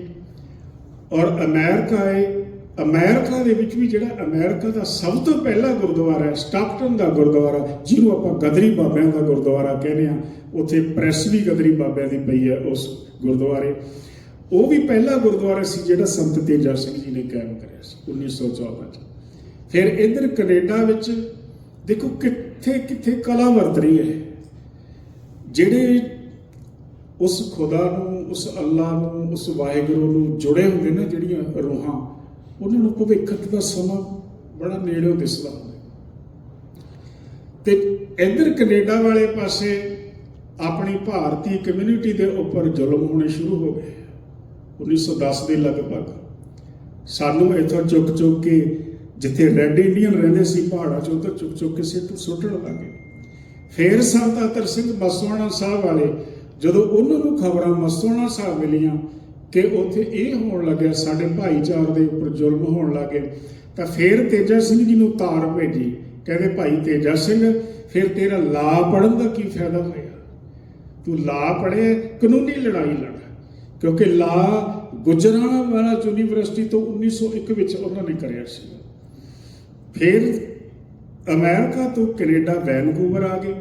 ਔਰ ਅਮਰੀਕਾ ਹੈ ਅਮਰੀਕਾ ਦੇ ਵਿੱਚ ਵੀ ਜਿਹੜਾ ਅਮਰੀਕਾ ਦਾ ਸਭ ਤੋਂ ਪਹਿਲਾ ਗੁਰਦੁਆਰਾ ਹੈ, ਸਟਾਕਟਨ ਦਾ ਗੁਰਦੁਆਰਾ, ਜਿਹਨੂੰ ਆਪਾਂ ਗਦਰੀ ਬਾਬਿਆਂ ਦਾ ਗੁਰਦੁਆਰਾ ਕਹਿੰਦੇ ਆ ਉੱਥੇ ਪ੍ਰੈਸ ਵੀ ਗਦਰੀ ਬਾਬਿਆਂ ਦੀ ਪਈ ਹੈ ਉਸ ਗੁਰਦੁਆਰੇ। ਉਹ ਵੀ ਪਹਿਲਾ ਗੁਰਦੁਆਰਾ ਸੀ ਜਿਹੜਾ ਸੰਤ ਤੇਜਾ ਸਿੰਘ ਜੀ ਨੇ ਕਾਇਮ ਕਰਿਆ ਸੀ 1914 ਚ। ਫਿਰ ਇਧਰ ਕੈਨੇਡਾ ਵਿੱਚ ਦੇਖੋ ਕਿੱਥੇ ਕਿੱਥੇ ਕਲਾ ਵਰਤ ਰਹੀ ਹੈ। ਜਿਹੜੇ ਉਸ ਖੁਦਾ ਨੂੰ, ਉਸ ਅੱਲਾ ਨੂੰ, ਉਸ ਵਾਹਿਗੁਰੂ ਨੂੰ ਜੁੜੇ ਹੁੰਦੇ ਨੇ ਜਿਹੜੀਆਂ ਰੂਹਾਂ, ਉਹਨਾਂ ਨੂੰ ਭਵਿੱਖ ਦਾ ਸਮਾਂ ਬੜਾ ਨੇੜਿਓਂ ਦਿਸਦਾ ਹੁੰਦਾ ਤੇ ਇੱਧਰ ਕੈਨੇਡਾ ਵਾਲੇ ਪਾਸੇ ਆਪਣੀ ਭਾਰਤੀ ਕਮਿਊਨਿਟੀ ਦੇ ਉੱਪਰ ਜ਼ੁਲਮ ਹੋਣੇ ਸ਼ੁਰੂ ਹੋ ਗਏ। 1910 ਦੇ ਲਗਭਗ। ਸਾਨੂੰ ਇੱਥੋਂ ਚੁੱਕ ਚੁੱਕ ਕੇ ਜਿੱਥੇ ਰੈੱਡ ਇੰਡੀਅਨ ਰਹਿੰਦੇ ਸੀ ਪਹਾੜਾਂ 'ਚ, ਉੱਧਰ ਚੁੱਕ ਚੁੱਕ ਕੇ ਸਿੱਟ ਸੁੱਟਣ ਲੱਗੇ ਫੇਰ ਸੰਤ ਅਤਰ ਸਿੰਘ ਮਸਵਾਣਾ ਸਾਹਿਬ ਵਾਲੇ, ਜਦੋਂ ਉਹਨਾਂ ਨੂੰ ਖਬਰਾਂ ਮਸਵਾਣਾ ਸਾਹਿਬ ਮਿਲੀਆਂ ਕਿ ਉੱਥੇ ਇਹ ਹੋਣ ਲੱਗਿਆ, ਸਾਡੇ ਭਾਈਚਾਰ ਦੇ ਉੱਪਰ ਜ਼ੁਲਮ ਹੋਣ ਲੱਗੇ, ਤਾਂ ਫਿਰ ਤੇਜਾ ਸਿੰਘ ਜੀ ਨੂੰ ਤਾਰ ਭੇਜੀ। ਕਹਿੰਦੇ, ਭਾਈ ਤੇਜਾ ਸਿੰਘ, ਫਿਰ ਤੇਰਾ ਲਾ ਪੜਨ ਦਾ ਕੀ ਫਾਇਦਾ ਹੋਇਆ ਤੂੰ ਲਾ ਪੜ੍ਹੇ, ਕਾਨੂੰਨੀ ਲੜਾਈ ਲੜ। ਕਿਉਂਕਿ ਲਾ ਗੁਜਰਾਣਾ ਵਾਲਾ ਯੂਨੀਵਰਸਿਟੀ ਤੋਂ 1901 ਵਿੱਚ ਉਹਨਾਂ ਨੇ ਕਰਿਆ ਸੀ। ਫਿਰ ਅਮਰੀਕਾ ਤੋਂ ਕੈਨੇਡਾ ਵੈਨਕੂਵਰ ਆ ਗਏ।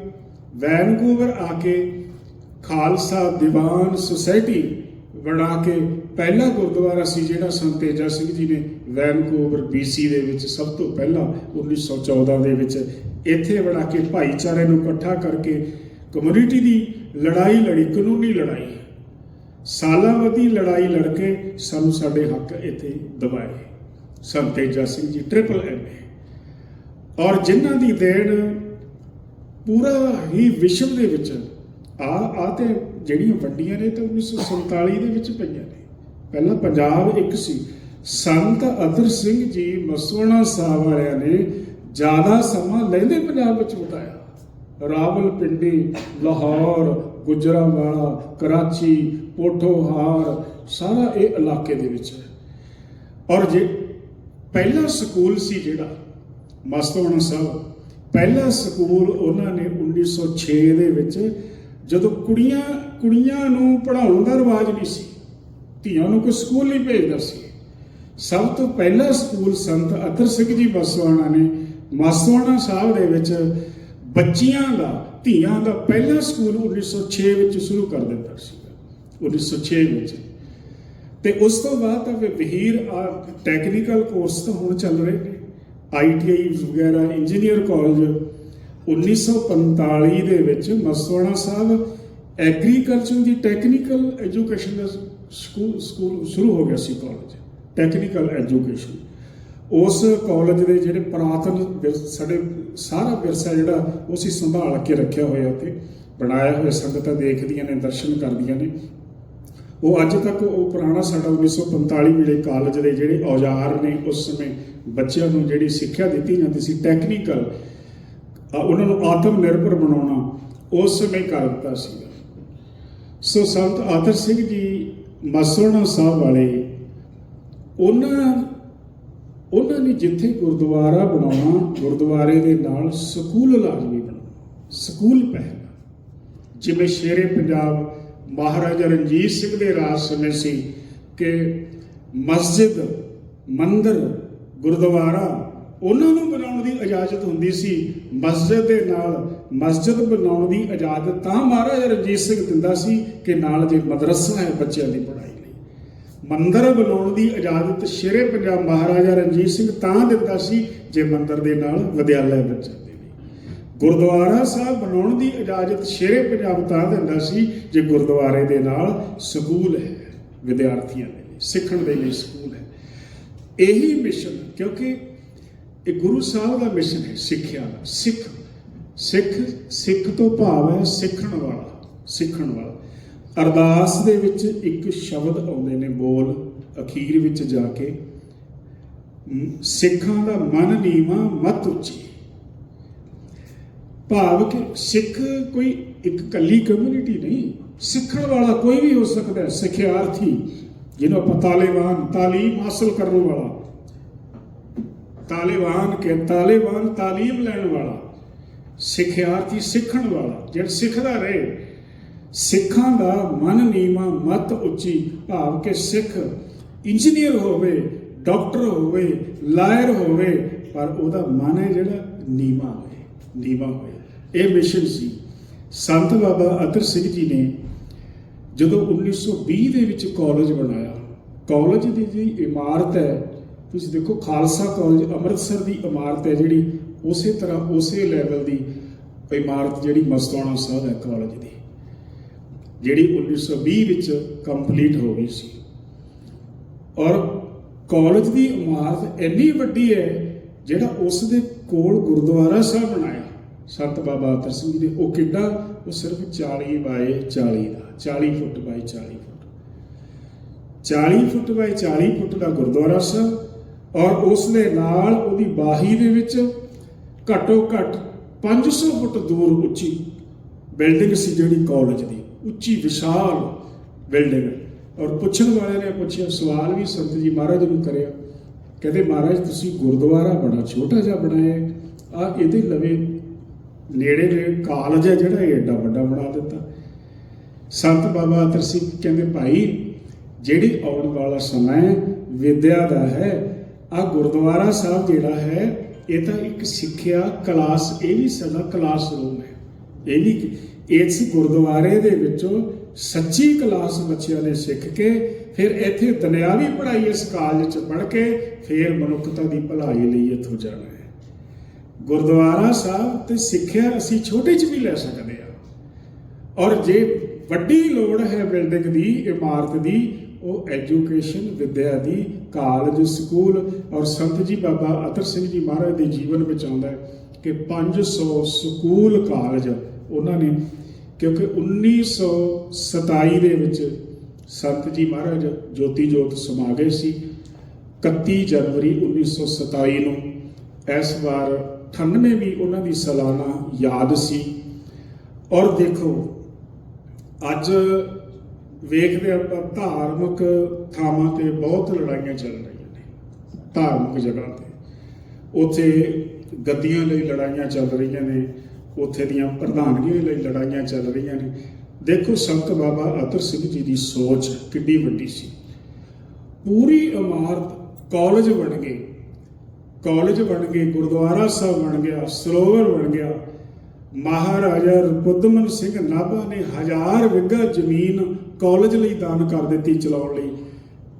ਵੈਨਕੂਵਰ ਆ ਕੇ ਖਾਲਸਾ ਦੀਵਾਨ ਸੁਸਾਇਟੀ ਬਣਾ ਕੇ ਪਹਿਲਾ ਗੁਰਦੁਆਰਾ ਸੀ ਜਿਹੜਾ ਸੰਤ ਤੇਜਾ ਸਿੰਘ ਜੀ ਨੇ ਵੈਨਕੂਵਰ BC ਦੇ ਵਿੱਚ ਸਭ ਤੋਂ ਪਹਿਲਾਂ 1914 ਦੇ ਵਿੱਚ ਇੱਥੇ ਬਣਾ ਕੇ ਭਾਈਚਾਰੇ ਨੂੰ ਇਕੱਠਾ ਕਰਕੇ ਕਮਿਊਨਿਟੀ ਦੀ ਲੜਾਈ ਲੜੀ, ਕਾਨੂੰਨੀ ਲੜਾਈ। ਸਾਲਾਵਤੀ ਲੜਾਈ ਲੜ ਕੇ ਸਾਨੂੰ ਸਾਡੇ ਹੱਕ ਇੱਥੇ ਦਵਾਏ ਸੰਤ ਤੇਜਾ ਸਿੰਘ ਜੀ ਟ੍ਰਿਪਲ ਐਮਏ ਔਰ ਜਿਨ੍ਹਾਂ ਦੀ ਦੇਣ ਪੂਰਾ ਹੀ ਵਿਸ਼ਵ ਦੇ ਵਿੱਚ ਆ ਆ ਤੇ ਜਿਹੜੀਆਂ ਵੱਡੀਆਂ ਨੇ ਤਾਂ 1947 ਦੇ ਵਿੱਚ ਪਈਆਂ ਨੇ। ਪਹਿਲਾਂ ਪੰਜਾਬ ਇੱਕ ਸੀ। ਸੰਤ ਅਦਰ ਸਿੰਘ ਜੀ ਮਸਵਾਣਾ ਸਾਹਿਬ ਵਾਲਿਆਂ ਨੇ ਜ਼ਿਆਦਾ ਸਮਾਂ ਲੈਂਦੇ ਪੰਜਾਬ ਵਿੱਚ ਬਿਤਾਇਆ। ਰਾਵਲਪਿੰਡੀ, ਲਾਹੌਰ, ਗੁਜਰਾਂਵਾਲਾ, ਕਰਾਚੀ, ਪੋਠੋਹਾਰ, ਸਾਰਾ ਇਹ ਇਲਾਕੇ ਦੇ ਵਿੱਚ ਹੈ। ਔਰ ਜੇ ਪਹਿਲਾ ਸਕੂਲ ਸੀ ਜਿਹੜਾ ਮਸਤਵਾਣਾ ਸਾਹਿਬ, ਪਹਿਲਾ ਸਕੂਲ ਉਹਨਾਂ ਨੇ 1906 ਦੇ ਵਿੱਚ ਜਦੋਂ ਕੁੜੀਆਂ ਕੁੜੀਆਂ ਨੂੰ ਪੜ੍ਹਾਉਣ ਦਾ ਰਿਵਾਜ ਨਹੀਂ ਸੀ, ਧੀਆਂ ਨੂੰ ਕੋਈ ਸਕੂਲ ਨਹੀਂ ਭੇਜਦਾ ਸੀ, ਸਭ ਤੋਂ ਪਹਿਲਾ ਸਕੂਲ ਸੰਤ ਅਤਰ ਸਿੰਘ ਜੀ ਮਸਤਵਾਣਾ ਨੇ ਮਸਤਵਾਣਾ ਸਾਹਿਬ ਦੇ ਵਿੱਚ ਬੱਚੀਆਂ ਦਾ, ਧੀਆਂ ਦਾ ਪਹਿਲਾ ਸਕੂਲ 1906 ਵਿੱਚ ਸ਼ੁਰੂ ਕਰ ਦਿੱਤਾ ਸੀ। 1906 ਵਿੱਚ। ਤੇ ਉਸ ਤੋਂ ਬਾਅਦ ਤਾਂ ਫਿਰ ਵਹੀਰ, ਆ ਟੈਕਨੀਕਲ ਕੋਰਸ ਤਾਂ ਹੁਣ ਚੱਲ ਰਹੇ ਨੇ। ਆਈਟੀਆਈ ਵਗੈਰਾ ਇੰਜੀਨੀਅਰ ਕਾਲਜ 1945 ਦੇ ਵਿੱਚ ਮਸਵਾਣਾ ਸਾਹਿਬ ਐਗਰੀਕਲਚਰ ਦੀ ਟੈਕਨੀਕਲ ਐਜੂਕੇਸ਼ਨ ਦਾ ਸਕੂਲ ਸਕੂਲ ਸ਼ੁਰੂ ਹੋ ਗਿਆ ਸੀ ਕਾਲਜ ਟੈਕਨੀਕਲ ਐਜੂਕੇਸ਼ਨ ਉਸ ਕਾਲਜ ਦੇ ਜਿਹੜੇ ਪ੍ਰਾਤਨ ਸਾਡੇ ਸਾਰਾ ਵਿਰਸਾ ਜਿਹੜਾ ਉਹ ਅਸੀਂ ਸੰਭਾਲ ਕੇ ਰੱਖਿਆ ਹੋਇਆ ਉੱਥੇ ਬਣਾਇਆ ਹੋਇਆ ਸੰਗਤਾਂ ਦੇਖਦੀਆਂ ਨੇ, ਦਰਸ਼ਨ ਕਰਦੀਆਂ ਨੇ। ਉਹ ਅੱਜ ਤੱਕ ਉਹ ਪੁਰਾਣਾ ਸਾਡਾ 1945 ਵੇਲੇ ਕਾਲਜ ਦੇ ਜਿਹੜੇ ਔਜ਼ਾਰ ਨੇ, ਉਸ ਸਮੇਂ ਬੱਚਿਆਂ ਨੂੰ ਜਿਹੜੀ ਸਿੱਖਿਆ ਦਿੱਤੀ ਜਾਂਦੀ ਸੀ ਟੈਕਨੀਕਲ ਉਹਨਾਂ ਨੂੰ ਆਤਮ ਨਿਰਭਰ ਬਣਾਉਣਾ, ਉਸ ਸਮੇਂ ਕਰ ਦਿੱਤਾ ਸੀ ਸੋ ਸੰਤ ਆਦਰ ਸਿੰਘ ਜੀ, ਮਸੋਣਾ ਸਾਹਿਬ ਵਾਲੇ, ਉਹਨਾਂ ਉਹਨਾਂ ਨੇ ਜਿੱਥੇ ਗੁਰਦੁਆਰਾ ਬਣਾਉਣਾ, ਗੁਰਦੁਆਰੇ ਦੇ ਨਾਲ ਸਕੂਲ ਲਾਜ਼ਮੀ ਬਣਾਉਣਾ, ਸਕੂਲ ਪਹਿਲਾ। ਜਿਵੇਂ ਸ਼ੇਰੇ ਪੰਜਾਬ ਮਹਾਰਾਜਾ ਰਣਜੀਤ ਸਿੰਘ ਦੇ ਰਾਜ ਸਮੇਂ ਸੀ ਕਿ ਮਸਜਿਦ, ਮੰਦਰ, ਗੁਰਦੁਆਰਾ, ਉਹਨਾਂ ਨੂੰ ਬਣਾਉਣ ਦੀ ਇਜਾਜ਼ਤ ਹੁੰਦੀ ਸੀ। ਮਸਜਿਦ ਦੇ ਨਾਲ ਮਸਜਿਦ ਬਣਾਉਣ ਦੀ ਇਜਾਜ਼ਤ ਤਾਂ ਮਹਾਰਾਜਾ ਰਣਜੀਤ ਸਿੰਘ ਦਿੰਦਾ ਸੀ ਕਿ ਨਾਲ ਜੇ ਮਦਰਸਾ ਹੈ, ਬੱਚਿਆਂ ਦੀ ਪੜ੍ਹਾਈ। ਮੰਦਰ ਬਣਾਉਣ ਦੀ ਇਜਾਜ਼ਤ ਸ਼ੇਰੇ ਪੰਜਾਬ ਮਹਾਰਾਜਾ ਰਣਜੀਤ ਸਿੰਘ ਤਾਂ ਦਿੰਦਾ ਸੀ ਜੇ ਮੰਦਰ ਦੇ ਨਾਲ ਵਿਦਿਆਲਿਆ ਬੱਚਿਆਂ ਗੁਰਦੁਆਰਾ ਸਾਹਿਬ ਬਣਾਉਣ ਦੀ ਇਜਾਜ਼ਤ ਸ਼ੇਰੇ ਪੰਜਾਬ ਤਾਂ ਦਿੰਦਾ ਸੀ ਜੇ ਗੁਰਦੁਆਰੇ ਦੇ ਨਾਲ ਸਕੂਲ ਹੈ, ਵਿਦਿਆਰਥੀਆਂ ਦੇ ਲਈ, ਸਿੱਖਣ ਦੇ ਲਈ ਸਕੂਲ ਹੈ। ਇਹੀ ਮਿਸ਼ਨ ਕਿਉਂਕਿ ਇਹ ਗੁਰੂ ਸਾਹਿਬ ਦਾ ਮਿਸ਼ਨ ਹੈ ਸਿੱਖਿਆ ਦਾ, ਸਿੱਖ। ਸਿੱਖ ਸਿੱਖ ਤੋਂ ਭਾਵ ਹੈ ਸਿੱਖਣ ਵਾਲਾ ਸਿੱਖਣ ਵਾਲਾ। ਅਰਦਾਸ ਦੇ ਵਿੱਚ ਇੱਕ ਸ਼ਬਦ ਆਉਂਦੇ ਨੇ ਬੋਲ ਅਖੀਰ ਵਿੱਚ ਜਾ ਕੇ ਸਿੱਖਾਂ ਦਾ ਮਨ ਨੀਵਾ ਮਤ ਉੱਚੀ। ਭਾਵ ਕਿ ਸਿੱਖ ਕੋਈ ਇੱਕ ਕੱਲੀ ਕਮਿਊਨਿਟੀ ਨਹੀਂ, ਸਿੱਖਣ ਵਾਲਾ ਕੋਈ ਵੀ ਹੋ ਸਕਦਾ ਹੈ, ਸਿੱਖਿਆਰਥੀ, ਜਿਹਨੂੰ ਆਪਾਂ ਤਾਲਿਬਾਨ, ਤਾਲੀਮ ਹਾਸਲ ਕਰਨ ਵਾਲਾ। ਤਾਲਿਬਾਨ ਕੇ ਤਾਲਿਬਾਨ ਤਾਲੀਮ ਲੈਣ ਵਾਲਾ, ਸਿੱਖਿਆਰਥੀ ਸਿੱਖਣ ਵਾਲਾ, ਜਿਹੜਾ ਸਿੱਖਦਾ ਰਹੇ। ਸਿੱਖਾਂ ਦਾ ਮਨ ਨੀਵਾ ਮਤ ਉੱਚੀ ਭਾਵ ਕਿ ਸਿੱਖ ਇੰਜੀਨੀਅਰ ਹੋਵੇ, ਡਾਕਟਰ ਹੋਵੇ, ਲਾਇਰ ਹੋਵੇ, ਪਰ ਉਹਦਾ ਮਨ ਹੈ ਜਿਹੜਾ ਨੀਵਾ ਹੋਵੇ ਨੀਵਾ ਹੋਵੇ ਇਹ ਮਿਸ਼ਨ ਸੀ। ਸੰਤ ਬਾਬਾ ਅਤਰ ਸਿੰਘ ਜੀ ਨੇ ਜਦੋਂ 1920 ਦੇ ਵਿੱਚ ਕਾਲਜ ਬਣਾਇਆ, ਕਾਲਜ ਦੀ ਜਿਹੜੀ ਇਮਾਰਤ ਹੈ, ਤੁਸੀਂ ਦੇਖੋ ਖਾਲਸਾ ਕਾਲਜ ਅੰਮ੍ਰਿਤਸਰ ਦੀ ਇਮਾਰਤ ਹੈ ਜਿਹੜੀ, ਉਸੇ ਤਰ੍ਹਾਂ ਉਸੇ ਲੈਵਲ ਦੀ ਇਮਾਰਤ ਜਿਹੜੀ ਮਸਤਾਨਾ ਸਾਹਿਬ ਹੈ ਕਾਲਜ ਦੀ। ਜਿਹੜੀ 1920 ਵਿੱਚ ਕੰਪਲੀਟ ਹੋ ਗਈ ਸੀ। ਔਰ ਕਾਲਜ ਦੀ ਇਮਾਰਤ ਇੰਨੀ ਵੱਡੀ ਹੈ, ਜਿਹੜਾ ਉਸ ਦੇ ਕੋਲ ਗੁਰਦੁਆਰਾ ਸਾਹਿਬ ਬਣਾਇਆ। ਸੰਤ ਬਾਬਾ ਅਤਰ ਸਿੰਘ ਜੀ ਨੇ ਉਹ ਕਿੱਡਾ? ਉਹ ਸਿਰਫ 40 ਬਾਏ 40 ਦਾ 40 feet by 40 feet. 40 feet by 40 feet ਦਾ ਗੁਰਦੁਆਰਾ ਸਾਹਿਬ ਔਰ ਉਸ ਦੇ ਨਾਲ ਉਹਦੀ ਬਾਹੀ ਦੇ ਵਿੱਚ ਘੱਟੋ ਘੱਟ 500 ਫੁੱਟ ਦੂਰ ਉੱਚੀ ਬਿਲਡਿੰਗ ਸੀ ਜਿਹੜੀ ਕਾਲਜ ਦੀ। ਉੱਚੀ ਵਿਸ਼ਾਲ ਬਿਲਡਿੰਗ। ਔਰ ਪੁੱਛਣ ਵਾਲਿਆਂ ਨੇ ਪੁੱਛਿਆ, ਸਵਾਲ ਵੀ ਸੰਤ ਜੀ ਮਹਾਰਾਜ ਨੂੰ ਕਰਿਆ। ਕਹਿੰਦੇ, ਮਹਾਰਾਜ, ਤੁਸੀਂ ਗੁਰਦੁਆਰਾ ਬੜਾ ਛੋਟਾ ਜਿਹਾ ਬਣਾਇਆ ਆ ਇਹਦੇ ਲਵੇ ਨੇੜੇ ਦੇ ਕਾਲਜ ਹੈ ਜਿਹੜਾ ਏਡਾ ਵੱਡਾ ਬਣਾ ਦਿੱਤਾ। ਸੰਤ ਬਾਬਾ ਅਤਰ ਸਿੰਘ ਕਹਿੰਦੇ, ਭਾਈ, ਜਿਹੜੀ ਆਉਣ ਵਾਲਾ ਸਮਾਂ ਹੈ, ਵਿਦਿਆ ਦਾ ਹੈ। ਆ ਗੁਰਦੁਆਰਾ ਸਾਹਿਬ ਜਿਹੜਾ ਹੈ, ਇਹ ਤਾਂ ਇੱਕ ਸਿੱਖਿਆ ਕਲਾਸ, ਇਹ ਵੀ ਸਾਡਾ ਕਲਾਸਰੂਮ ਹੈ। ਇਹ ਵੀ ਇਸ ਗੁਰਦੁਆਰੇ ਦੇ ਵਿੱਚੋਂ ਸੱਚੀ ਕਲਾਸ ਬੱਚਿਆਂ ਨੇ ਸਿੱਖ ਕੇ ਫਿਰ ਇੱਥੇ ਦੁਨਿਆਵੀ ਪੜ੍ਹਾਈ ਇਸ ਕਾਲਜ ਚ ਪੜ੍ਹ ਕੇ ਫਿਰ ਮਨੁੱਖਤਾ ਦੀ ਭਲਾਈ ਲਈ ਇੱਥੋਂ ਜਾਣਾ ਹੈ। ਗੁਰਦੁਆਰਾ ਸਾਹਿਬ ਤੇ ਸਿੱਖਿਆ ਅਸੀਂ ਛੋਟੇ ਚ ਵੀ ਲੈ ਸਕਦੇ ਆ ਔਰ ਜੇ ਵੱਡੀ ਲੋੜ ਹੈ ਬਿਲਡਿੰਗ ਦੀ, ਇਮਾਰਤ ਦੀ, ਉਹ ਐਜੂਕੇਸ਼ਨ, ਵਿਦਿਆ ਦੀ, ਕਾਲਜ, ਸਕੂਲ ਔਰ ਸੰਤ ਜੀ ਬਾਬਾ ਅਤਰ ਸਿੰਘ ਜੀ ਮਹਾਰਾਜ ਦੇ ਜੀਵਨ ਵਿੱਚ ਆਉਂਦਾ ਹੈ ਕਿ 500 ਸਕੂਲ ਕਾਲਜ ਉਹਨਾਂ ਨੇ ਕਿਉਂਕਿ 1927 ਦੇ ਵਿੱਚ ਸੰਤ ਜੀ ਮਹਾਰਾਜ ਜੋਤੀ ਜੋਤ ਸਮਾ ਗਏ ਸੀ। 31 ਜਨਵਰੀ 1927 ਨੂੰ ਇਸ ਵਾਰ 98 ਵੀ ਉਹਨਾਂ ਦੀ ਸਾਲਾਨਾ ਯਾਦ ਸੀ। ਔਰ ਦੇਖੋ, ਅੱਜ ਵੇਖਦੇ ਆਪਾਂ ਧਾਰਮਿਕ ਥਾਵਾਂ ਤੇ ਬਹੁਤ ਲੜਾਈਆਂ ਚੱਲ ਰਹੀਆਂ ਨੇ, ਧਾਰਮਿਕ ਜਗ੍ਹਾ ਤੇ। ਉੱਥੇ ਗੱਦੀਆਂ ਲਈ ਲੜਾਈਆਂ ਚੱਲ ਰਹੀਆਂ ਨੇ ਉੱਥੇ ਦੀਆਂ ਪ੍ਰਧਾਨਗੀਆਂ ਲਈ ਲੜਾਈਆਂ ਚੱਲ ਰਹੀਆਂ ਨੇ। ਦੇਖੋ ਸੰਤ ਬਾਬਾ ਅਤਰ ਸਿੰਘ ਜੀ ਦੀ ਸੋਚ ਕਿੰਨੀ ਵੱਡੀ ਸੀ। ਪੂਰੀ ਇਮਾਰਤ ਕਾਲਜ ਬਣ ਗਏ ਕਾਲਜ ਬਣ ਗਏ ਗੁਰਦੁਆਰਾ ਸਾਹਿਬ ਬਣ ਗਿਆ, ਸਰੋਵਰ ਬਣ ਗਿਆ। ਮਹਾਰਾਜਾ ਰਪੁੱਦਮਨ ਸਿੰਘ ਨਾਭਾ ਨੇ ਹਜ਼ਾਰ ਵਿਗਾ ਜ਼ਮੀਨ ਕਾਲਜ ਲਈ ਦਾਨ ਕਰ ਦਿੱਤੀ ਚਲਾਉਣ ਲਈ।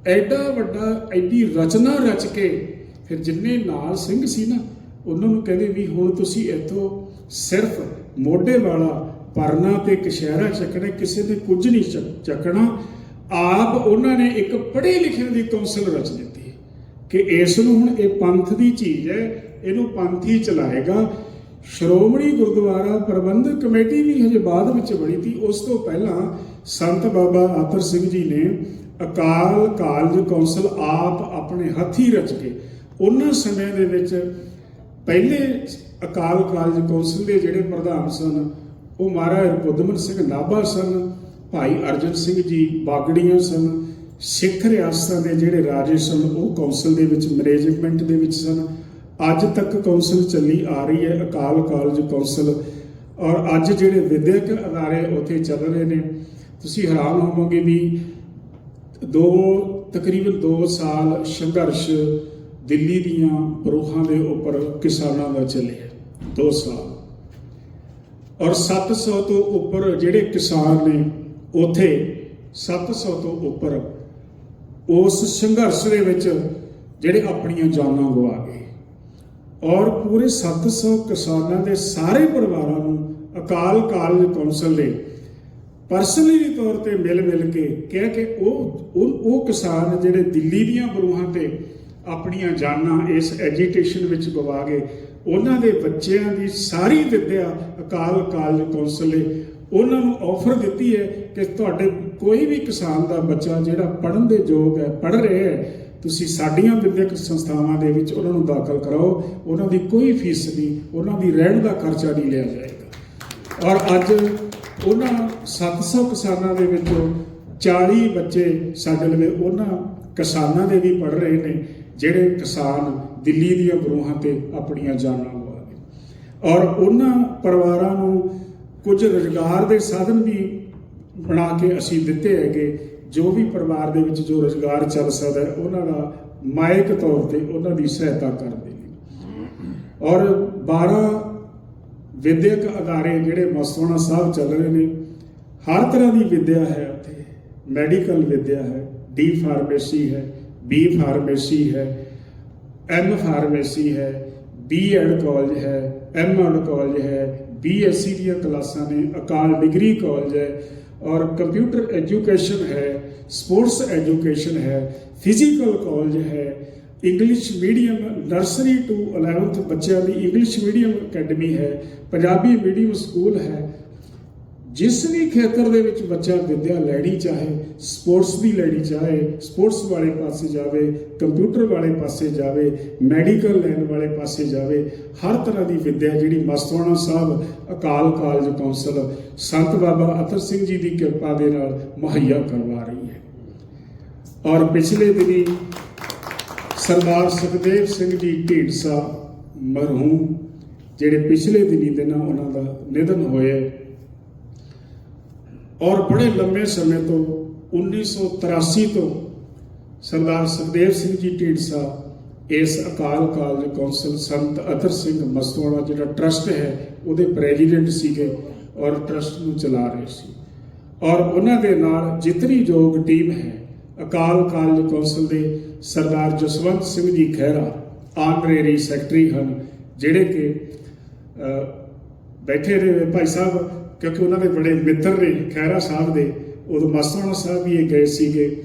ਐਡਾ ਵੱਡਾ, ਐਡੀ ਰਚਨਾ ਰਚ ਕੇ, ਫਿਰ ਜਿੰਨੇ ਨਾਲ ਸਿੰਘ ਸੀ ਨਾ, ਉਹਨਾਂ ਨੂੰ ਕਹਿੰਦੇ ਵੀ ਹੁਣ ਤੁਸੀਂ ਇੱਥੋਂ ਸਿਰਫ ਮੋਢੇ ਵਾਲਾ ਪਰਨਾ ਤੇ ਕਸ਼ਹਿਰਾ ਚੱਕਣਾ, ਕਿਸੇ ਨੇ ਕੁਝ ਨਹੀਂ ਚੱਕਣਾ। ਆਪ ਉਹਨਾਂ ਨੇ ਇੱਕ ਪੜ੍ਹੇ ਲਿਖੇ ਦੀ ਕੌਂਸਲ ਰਚ ਦਿੱਤੀ ਕਿ ਇਸ ਨੂੰ ਹੁਣ ਇਹ ਪੰਥ ਦੀ ਚੀਜ਼ ਹੈ, ਇਹਨੂੰ ਪੰਥ ਚਲਾਏਗਾ। ਸ਼੍ਰੋਮਣੀ ਗੁਰਦੁਆਰਾ ਪ੍ਰਬੰਧਕ ਕਮੇਟੀ ਵੀ ਹਜੇ ਬਾਅਦ ਵਿੱਚ ਬਣੀ ਸੀ। ਉਸ ਤੋਂ ਪਹਿਲਾਂ ਸੰਤ ਬਾਬਾ ਆਤਰ ਸਿੰਘ ਜੀ ਨੇ ਅਕਾਲ ਕਾਲਜ ਕੌਂਸਲ ਆਪ ਆਪਣੇ ਹੱਥੀ ਰਚ ਕੇ, ਉਹਨਾਂ ਸਮੇਂ ਦੇ ਵਿੱਚ ਪਹਿਲੇ ਅਕਾਲ ਕਾਲਜ ਕੌਂਸਲ ਦੇ ਜਿਹੜੇ ਪ੍ਰਧਾਨ ਸਨ, ਉਹ ਮਹਾਰਾਜ ਰਪੁੱਦਮਨ ਸਿੰਘ ਨਾਭਾ ਸਨ, ਭਾਈ ਅਰਜਨ ਸਿੰਘ ਜੀ ਬਾਗੜੀਆਂ ਸਨ, ਸਿੱਖ ਰਿਆਸਤਾਂ ਦੇ ਜਿਹੜੇ ਰਾਜੇ ਸਨ, ਉਹ ਕੌਂਸਲ ਦੇ ਵਿੱਚ ਮੈਨੇਜਮੈਂਟ ਦੇ ਵਿੱਚ ਸਨ। ਅੱਜ ਤੱਕ ਕੌਂਸਲ ਚੱਲੀ ਆ ਰਹੀ ਹੈ, ਅਕਾਲ ਕਾਲਜ ਕੌਂਸਲ। ਔਰ ਅੱਜ ਜਿਹੜੇ ਵਿਦਿਅਕ ਅਦਾਰੇ ਉੱਥੇ ਚੱਲ ਰਹੇ ਨੇ, ਤੁਸੀਂ ਹੈਰਾਨ ਹੋਵੋਗੇ ਵੀ ਦੋ, ਤਕਰੀਬਨ 2 ਸਾਲ ਸੰਘਰਸ਼ ਦਿੱਲੀ ਦੀਆਂ ਬਰੂਹਾਂ ਦੇ ਉੱਪਰ ਕਿਸਾਨਾਂ ਦਾ ਚੱਲਿਆ। 2 ਸਾਲ। ਔਰ 700 ਤੋਂ ਉੱਪਰ ਜਿਹੜੇ ਕਿਸਾਨ ਨੇ, ਉਥੇ 700 ਤੋਂ ਉੱਪਰ ਉਸ ਸੰਘਰਸ਼ ਦੇ ਵਿੱਚ ਜਿਹੜੇ ਆਪਣੀਆਂ ਜਾਨਾਂ ਗਵਾ ਗਏ। ਔਰ ਪੂਰੇ 700 ਕਿਸਾਨਾਂ ਦੇ ਸਾਰੇ ਪਰਿਵਾਰਾਂ ਨੂੰ ਅਕਾਲ ਕਾਲਜ ਕੌਂਸਲ ਦੇ ਪਰਸਨਲੀ ਤੌਰ ਤੇ ਮਿਲ ਮਿਲ ਕੇ ਕਿਹਾ ਕਿ ਉਹ ਉਹ ਉਹ ਕਿਸਾਨ ਜਿਹੜੇ ਦਿੱਲੀ ਦੀਆਂ ਬਰੂਹਾਂ ਤੇ ਆਪਣੀਆਂ ਜਾਨਾਂ ਇਸ ਐਜੀਟੇਸ਼ਨ ਵਿੱਚ ਗਵਾ ਗਏ ਉਹਨਾਂ ਦੇ ਬੱਚਿਆਂ ਦੀ ਸਾਰੀ ਵਿੱਦਿਆ ਅਕਾਲ ਕਾਲਜ ਕੌਂਸਲ ਨੇ ਉਹਨਾਂ ਨੂੰ ਆਫਰ ਦਿੱਤੀ ਹੈ ਕਿ ਤੁਹਾਡੇ ਕੋਈ ਵੀ ਕਿਸਾਨ ਦਾ ਬੱਚਾ ਜਿਹੜਾ ਪੜ੍ਹਨ ਦੇ ਯੋਗ ਹੈ, ਪੜ੍ਹ ਰਿਹਾ ਹੈ, ਤੁਸੀਂ ਸਾਡੀਆਂ ਵਿਦਿਅਕ ਸੰਸਥਾਵਾਂ ਦੇ ਵਿੱਚ ਉਹਨਾਂ ਨੂੰ ਦਾਖਲ ਕਰਾਓ। ਉਹਨਾਂ ਦੀ ਕੋਈ ਫੀਸ ਨਹੀਂ, ਉਹਨਾਂ ਦੀ ਰਹਿਣ ਦਾ ਖਰਚਾ ਨਹੀਂ ਲਿਆ ਜਾਏਗਾ। ਔਰ ਅੱਜ ਉਹਨਾਂ 700 ਕਿਸਾਨਾਂ ਦੇ ਵਿੱਚੋਂ 40 ਬੱਚੇ ਸਾਡੇ ਲਈ ਉਹਨਾਂ ਕਿਸਾਨਾਂ ਦੇ ਵੀ ਪੜ ਰਹੇ ਨੇ, ਜਿਹੜੇ ਕਿਸਾਨ ਦਿੱਲੀ ਦੀਆਂ ਬਰੂਹਾਂ ਤੇ ਆਪਣੀਆਂ ਜਾਨਾਂ ਗਵਾ ਗਏ ਔਰ ਉਹਨਾਂ ਪਰਿਵਾਰਾਂ ਨੂੰ ਕੁਝ ਰੁਜ਼ਗਾਰ ਦੇ ਸਾਧਨ ਵੀ ਬਣਾ ਕੇ ਅਸੀਂ ਦਿੱਤੇ ਹੈਗੇ। ਜੋ ਵੀ ਪਰਿਵਾਰ ਦੇ ਵਿੱਚ ਜੋ ਰੁਜ਼ਗਾਰ ਚੱਲ ਸਕਦਾ ਹੈ ਉਹਨਾਂ ਦਾ ਮਾਇਕ ਤੌਰ ਤੇ ਉਹਨਾਂ ਦੀ ਸਹਾਇਤਾ ਕਰਦੇ ਨੇ। ਔਰ 12 ਵਿਦਿਅਕ ਅਦਾਰੇ ਜਿਹੜੇ ਮਸਤਵਾਣਾ ਸਾਹਿਬ ਚੱਲ ਰਹੇ ਨੇ, ਹਰ ਤਰ੍ਹਾਂ ਦੀ ਵਿਦਿਆ ਹੈ ਉੱਥੇ। ਮੈਡੀਕਲ ਵਿਦਿਆ ਹੈ, ਡੀ ਫਾਰਮੇਸੀ ਹੈ, ਬੀ ਫਾਰਮੇਸੀ ਹੈ ਐਮ ਫਾਰਮੇਸੀ ਹੈ ਬੀ ਐਡ ਕਾਲਜ ਹੈ ਐਮ ਐਡ ਕਾਲਜ ਹੈ ਬੀ ਐਸ ਸੀ ਦੀਆਂ ਕਲਾਸਾਂ ਨੇ, ਅਕਾਲ ਡਿਗਰੀ ਕਾਲਜ ਹੈ ਔਰ ਕੰਪਿਊਟਰ ਐਜੂਕੇਸ਼ਨ ਹੈ ਸਪੋਰਟਸ ਐਜੂਕੇਸ਼ਨ ਹੈ ਫਿਜ਼ੀਕਲ ਕਾਲਜ ਹੈ English medium nursery to 11th ਬੱਚਿਆਂ ਦੀ ਇੰਗਲਿਸ਼ ਮੀਡੀਅਮ ਅਕੈਡਮੀ ਹੈ, ਪੰਜਾਬੀ ਮੀਡੀਅਮ ਸਕੂਲ ਹੈ ਜਿਸ ਵੀ ਖੇਤਰ ਦੇ ਵਿੱਚ ਬੱਚਾ ਵਿੱਦਿਆ ਲੈਣੀ ਚਾਹੇ, ਸਪੋਰਟਸ ਦੀ ਲੈਣੀ ਚਾਹੇ, ਸਪੋਰਟਸ ਵਾਲੇ ਪਾਸੇ ਜਾਵੇ, ਕੰਪਿਊਟਰ ਵਾਲੇ ਪਾਸੇ ਜਾਵੇ, ਮੈਡੀਕਲ ਲੈਣ ਵਾਲੇ ਪਾਸੇ ਜਾਵੇ, ਹਰ ਤਰ੍ਹਾਂ ਦੀ ਵਿੱਦਿਆ ਜਿਹੜੀ ਮਸਤਵਾਣਾ ਸਾਹਿਬ, ਅਕਾਲ ਕਾਲਜ ਕੌਂਸਲ, ਸੰਤ ਬਾਬਾ ਅਤਰ ਸਿੰਘ ਜੀ ਦੀ ਕਿਰਪਾ ਦੇ ਨਾਲ ਮੁਹੱਈਆ ਕਰਵਾ ਰਹੀ ਹੈ। ਔਰ ਪਿਛਲੇ ਦਿਨੀ ਸਰਦਾਰ ਸੁਖਦੇਵ ਸਿੰਘ ਜੀ ਢੀਂਡਸਾ ਮਰਹੂਮ, ਜਿਹੜੇ ਪਿਛਲੇ ਦਿਨੀ ਦਿਨਾਂ ਉਹਨਾਂ ਦਾ ਨਿਧਨ ਹੋਇਆ ਔਰ ਬੜੇ ਲੰਮੇ ਸਮੇਂ ਤੋਂ 1983 ਤੋਂ ਸਰਦਾਰ ਸੁਖਦੇਵ ਸਿੰਘ ਜੀ ਢੀਂਡਸਾ ਇਸ ਅਕਾਲ ਕਾਲਜ ਕੌਂਸਲ ਸੰਤ ਅਤਰ ਸਿੰਘ ਮਸਤੋੜਾ ਜਿਹੜਾ ਟਰਸਟ ਹੈ, ਉਹਦੇ ਪ੍ਰੈਜ਼ੀਡੈਂਟ ਸੀਗੇ ਔਰ ਟਰਸਟ ਨੂੰ ਚਲਾ ਰਹੇ ਸੀ। ਔਰ ਉਹਨਾਂ ਦੇ ਨਾਲ ਜਿਤਨੀ ਯੋਗ ਟੀਮ ਹੈ, ਅਕਾਲ ਕਾਲਜ ਕੌਂਸਲ ਦੇ ਸਰਦਾਰ ਜਸਵੰਤ ਸਿੰਘ ਜੀ ਖਹਿਰਾ, ਆਨਰੇਰੀ ਸੈਕਟਰੀ ਹਨ, ਜਿਹੜੇ ਕਿ ਬੈਠੇ ਰਹੇ ਭਾਈ ਸਾਹਿਬ ਕਿਉਂਕਿ ਉਹਨਾਂ ਦੇ ਬੜੇ ਮਿੱਤਰ ਨੇ, ਖਹਿਰਾ ਸਾਹਿਬ ਦੇ, ਉਦੋਂ ਮਸਤਾਨਾ ਸਾਹਿਬ ਵੀ ਇਹ ਗਏ ਸੀਗੇ।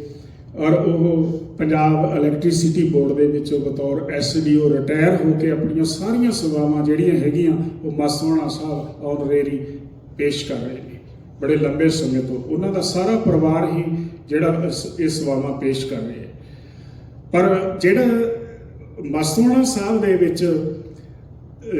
ਔਰ ਉਹ ਪੰਜਾਬ ਇਲੈਕਟ੍ਰਿਸਿਟੀ ਬੋਰਡ ਦੇ ਵਿੱਚੋਂ ਬਤੌਰ ਐਸਡੀਓ ਰਿਟਾਇਰ ਹੋ ਕੇ ਆਪਣੀਆਂ ਸਾਰੀਆਂ ਸੇਵਾਵਾਂ ਜਿਹੜੀਆਂ ਹੈਗੀਆਂ, ਉਹ ਮਸਤਾਨਾ ਸਾਹਿਬ ਆਨਰੇਰੀ ਪੇਸ਼ ਕਰ ਰਹੇ ਨੇ। ਬੜੇ ਲੰਬੇ ਸਮੇਂ ਤੋਂ ਉਹਨਾਂ ਦਾ ਸਾਰਾ ਪਰਿਵਾਰ ਹੀ ਜਿਹੜਾ ਇਸ- ਇਹ ਸੇਵਾਵਾਂ ਪੇਸ਼ ਕਰ ਰਿਹਾ ਹੈ ਪਰ ਜਿਹੜਾ ਮਸਤੂਣਾ ਸਾਹਿਬ ਦੇ ਵਿੱਚ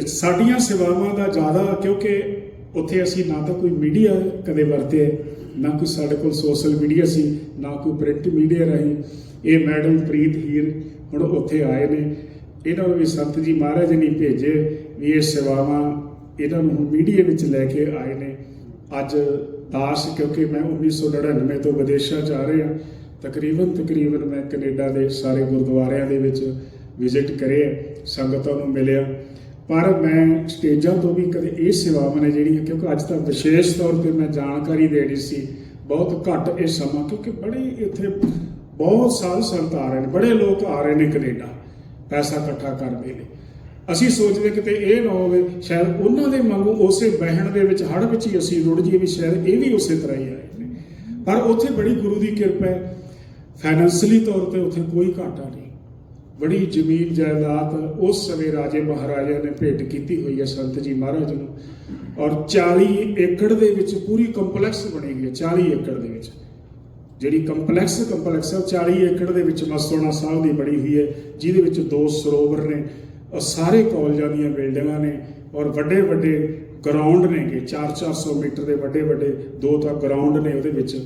ਸਾਡੀਆਂ ਸੇਵਾਵਾਂ ਦਾ ਜ਼ਿਆਦਾ, ਕਿਉਂਕਿ ਉੱਥੇ ਅਸੀਂ ਨਾ ਤਾਂ ਕੋਈ ਮੀਡੀਆ ਕਦੇ ਵਰਤੇ ਨਾ ਕੋਈ ਸਾਡੇ ਕੋਲ ਸੋਸ਼ਲ ਮੀਡੀਆ ਸੀ, ਨਾ ਕੋਈ ਪ੍ਰਿੰਟ ਮੀਡੀਆ ਰਹੀ। ਇਹ ਮੈਡਮ ਪ੍ਰੀਤ ਹੀਰ ਹੁਣ ਉੱਥੇ ਆਏ ਨੇ। ਇਹਨਾਂ ਨੂੰ ਵੀ ਸੰਤ ਜੀ ਮਹਾਰਾਜ ਨੇ ਭੇਜੇ ਵੀ ਇਹ ਸੇਵਾਵਾਂ ਇਹਨਾਂ ਨੂੰ ਹੁਣ ਮੀਡੀਆ ਵਿੱਚ ਲੈ ਕੇ ਆਏ ਨੇ। ਅੱਜ ਦਾਸ, ਕਿਉਂਕਿ ਮੈਂ 1999 ਤੋਂ ਵਿਦੇਸ਼ਾਂ ਚ ਆ ਰਿਹਾ, ਤਕਰੀਬਨ ਤਕਰੀਬਨ ਮੈਂ ਕੈਨੇਡਾ ਦੇ ਸਾਰੇ ਗੁਰਦੁਆਰਿਆਂ ਦੇ ਵਿੱਚ ਵਿਜ਼ਿਟ ਕਰਿਆ, ਸੰਗਤਾਂ ਨੂੰ ਮਿਲਿਆ। ਪਰ ਮੈਂ ਸਟੇਜਾਂ ਤੋਂ ਵੀ ਕਦੇ ਇਹ ਸੇਵਾਵਾਂ ਨੇ ਜਿਹੜੀਆਂ ਕਿਉਂਕਿ ਅੱਜ ਤਾਂ ਵਿਸ਼ੇਸ਼ ਤੌਰ ਤੇ ਮੈਂ ਜਾਣਕਾਰੀ ਦੇਣੀ ਸੀ, ਬਹੁਤ ਘੱਟ ਇਹ ਸਮਾਂ ਕਿਉਂਕਿ ਬੜੇ ਇੱਥੇ ਬਹੁਤ ਸਾਲ ਸੰਤ ਆ ਰਹੇ ਨੇ, ਬੜੇ ਲੋਕ ਆ ਰਹੇ ਨੇ ਕੈਨੇਡਾ, ਪੈਸਾ ਇਕੱਠਾ ਕਰਦੇ ਨੇ ਅਸੀਂ ਸੋਚਦੇ ਕਿਤੇ ਇਹ ਨਾ ਹੋਵੇ, ਸ਼ਾਇਦ ਉਹਨਾਂ ਦੇ ਵਾਂਗੂ ਉਸੇ ਬਹਿਣ ਦੇ ਵਿੱਚ ਹੜ ਵਿੱਚ ਹੀ ਅਸੀਂ ਰੁੜ ਜਾਈਏ ਵੀ ਸ਼ਾਇਦ ਇਹ ਵੀ ਉਸੇ ਤਰ੍ਹਾਂ ਹੀ ਆਏ ਨੇ ਪਰ ਉੱਥੇ ਬੜੀ ਗੁਰੂ ਦੀ ਕਿਰਪਾ ਹੈ। ਫਾਈਨੈਂਸ਼ਲੀ ਤੌਰ ਤੇ ਉੱਥੇ ਕੋਈ ਘਾਟਾ ਨਹੀਂ। ਬੜੀ ਜ਼ਮੀਨ ਜਾਇਦਾਦ ਉਸ ਸਮੇਂ ਰਾਜੇ ਮਹਾਰਾਜਾ ਨੇ ਭੇਟ ਕੀਤੀ ਹੋਈ ਹੈ ਸੰਤ ਜੀ ਮਹਾਰਾਜ ਨੂੰ। ਔਰ 40 ਏਕੜ ਦੇ ਵਿੱਚ ਪੂਰੀ ਕੰਪਲੈਕਸ ਬਣੀ ਹੋਈ ਹੈ 40 ਏਕੜ ਦੇ ਵਿੱਚ। ਜਿਹੜੀ ਕੰਪਲੈਕਸ ਕੰਪਲੈਕਸ ਹੈ, ਉਹ 40 ਏਕੜ ਦੇ ਵਿੱਚ ਮਸਤੋਣਾ ਸਾਹਿਬ ਦੀ ਬਣੀ ਹੋਈ ਹੈ, ਜਿਹਦੇ ਵਿੱਚ ਦੋ ਸਰੋਵਰ ਨੇ ਔਰ ਸਾਰੇ ਕਾਲਜਾਂ ਦੀਆਂ ਬਿਲਡਿੰਗਾਂ ਨੇ ਔਰ ਵੱਡੇ ਵੱਡੇ ਗਰਾਊਂਡ ਨੇਗੇ 4-400 ਮੀਟਰ ਦੇ ਵੱਡੇ ਵੱਡੇ ਦੋ ਤਾਂ ਗਰਾਊਂਡ ਨੇ ਉਹਦੇ ਵਿੱਚ।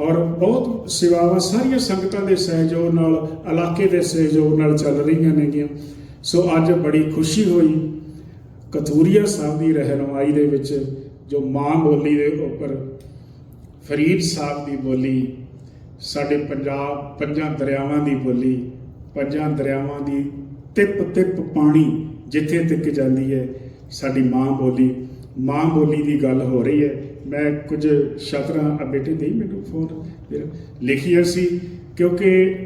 ਔਰ ਬਹੁਤ ਸੇਵਾਵਾਂ, ਸਾਰੀਆਂ ਸੰਗਤਾਂ ਦੇ ਸਹਿਯੋਗ ਨਾਲ, ਇਲਾਕੇ ਦੇ ਸਹਿਯੋਗ ਨਾਲ ਚੱਲ ਰਹੀਆਂ ਨੇਗੀਆਂ। ਸੋ ਅੱਜ ਬੜੀ ਖੁਸ਼ੀ ਹੋਈ। ਕਥੂਰੀਆ ਸਾਹਿਬ ਦੀ ਰਹਿਨਮਾਈ ਦੇ ਵਿੱਚ ਜੋ ਮਾਂ ਬੋਲੀ ਦੇ ਉੱਪਰ ਫਰੀਦ ਸਾਹਿਬ ਦੀ ਬੋਲੀ, ਸਾਡੇ ਪੰਜਾਬ, ਪੰਜਾਂ ਦਰਿਆਵਾਂ ਦੀ ਬੋਲੀ, ਪੰਜਾਂ ਦਰਿਆਵਾਂ ਦੀ ਤਿਪ ਤਿਪ ਪਾਣੀ ਜਿੱਥੇ ਤੱਕ ਜਾਂਦੀ ਹੈ, ਸਾਡੀ ਮਾਂ ਬੋਲੀ ਮਾਂ ਬੋਲੀ ਦੀ ਗੱਲ ਹੋ ਰਹੀ ਹੈ। ਮੈਂ ਕੁਝ ਸ਼ਤਰਾਂ ਬੇਟੇ ਦੇ ਮੈਨੂੰ ਫੋਨ ਫਿਰ ਲਿਖੀਆਂ ਸੀ, ਕਿਉਂਕਿ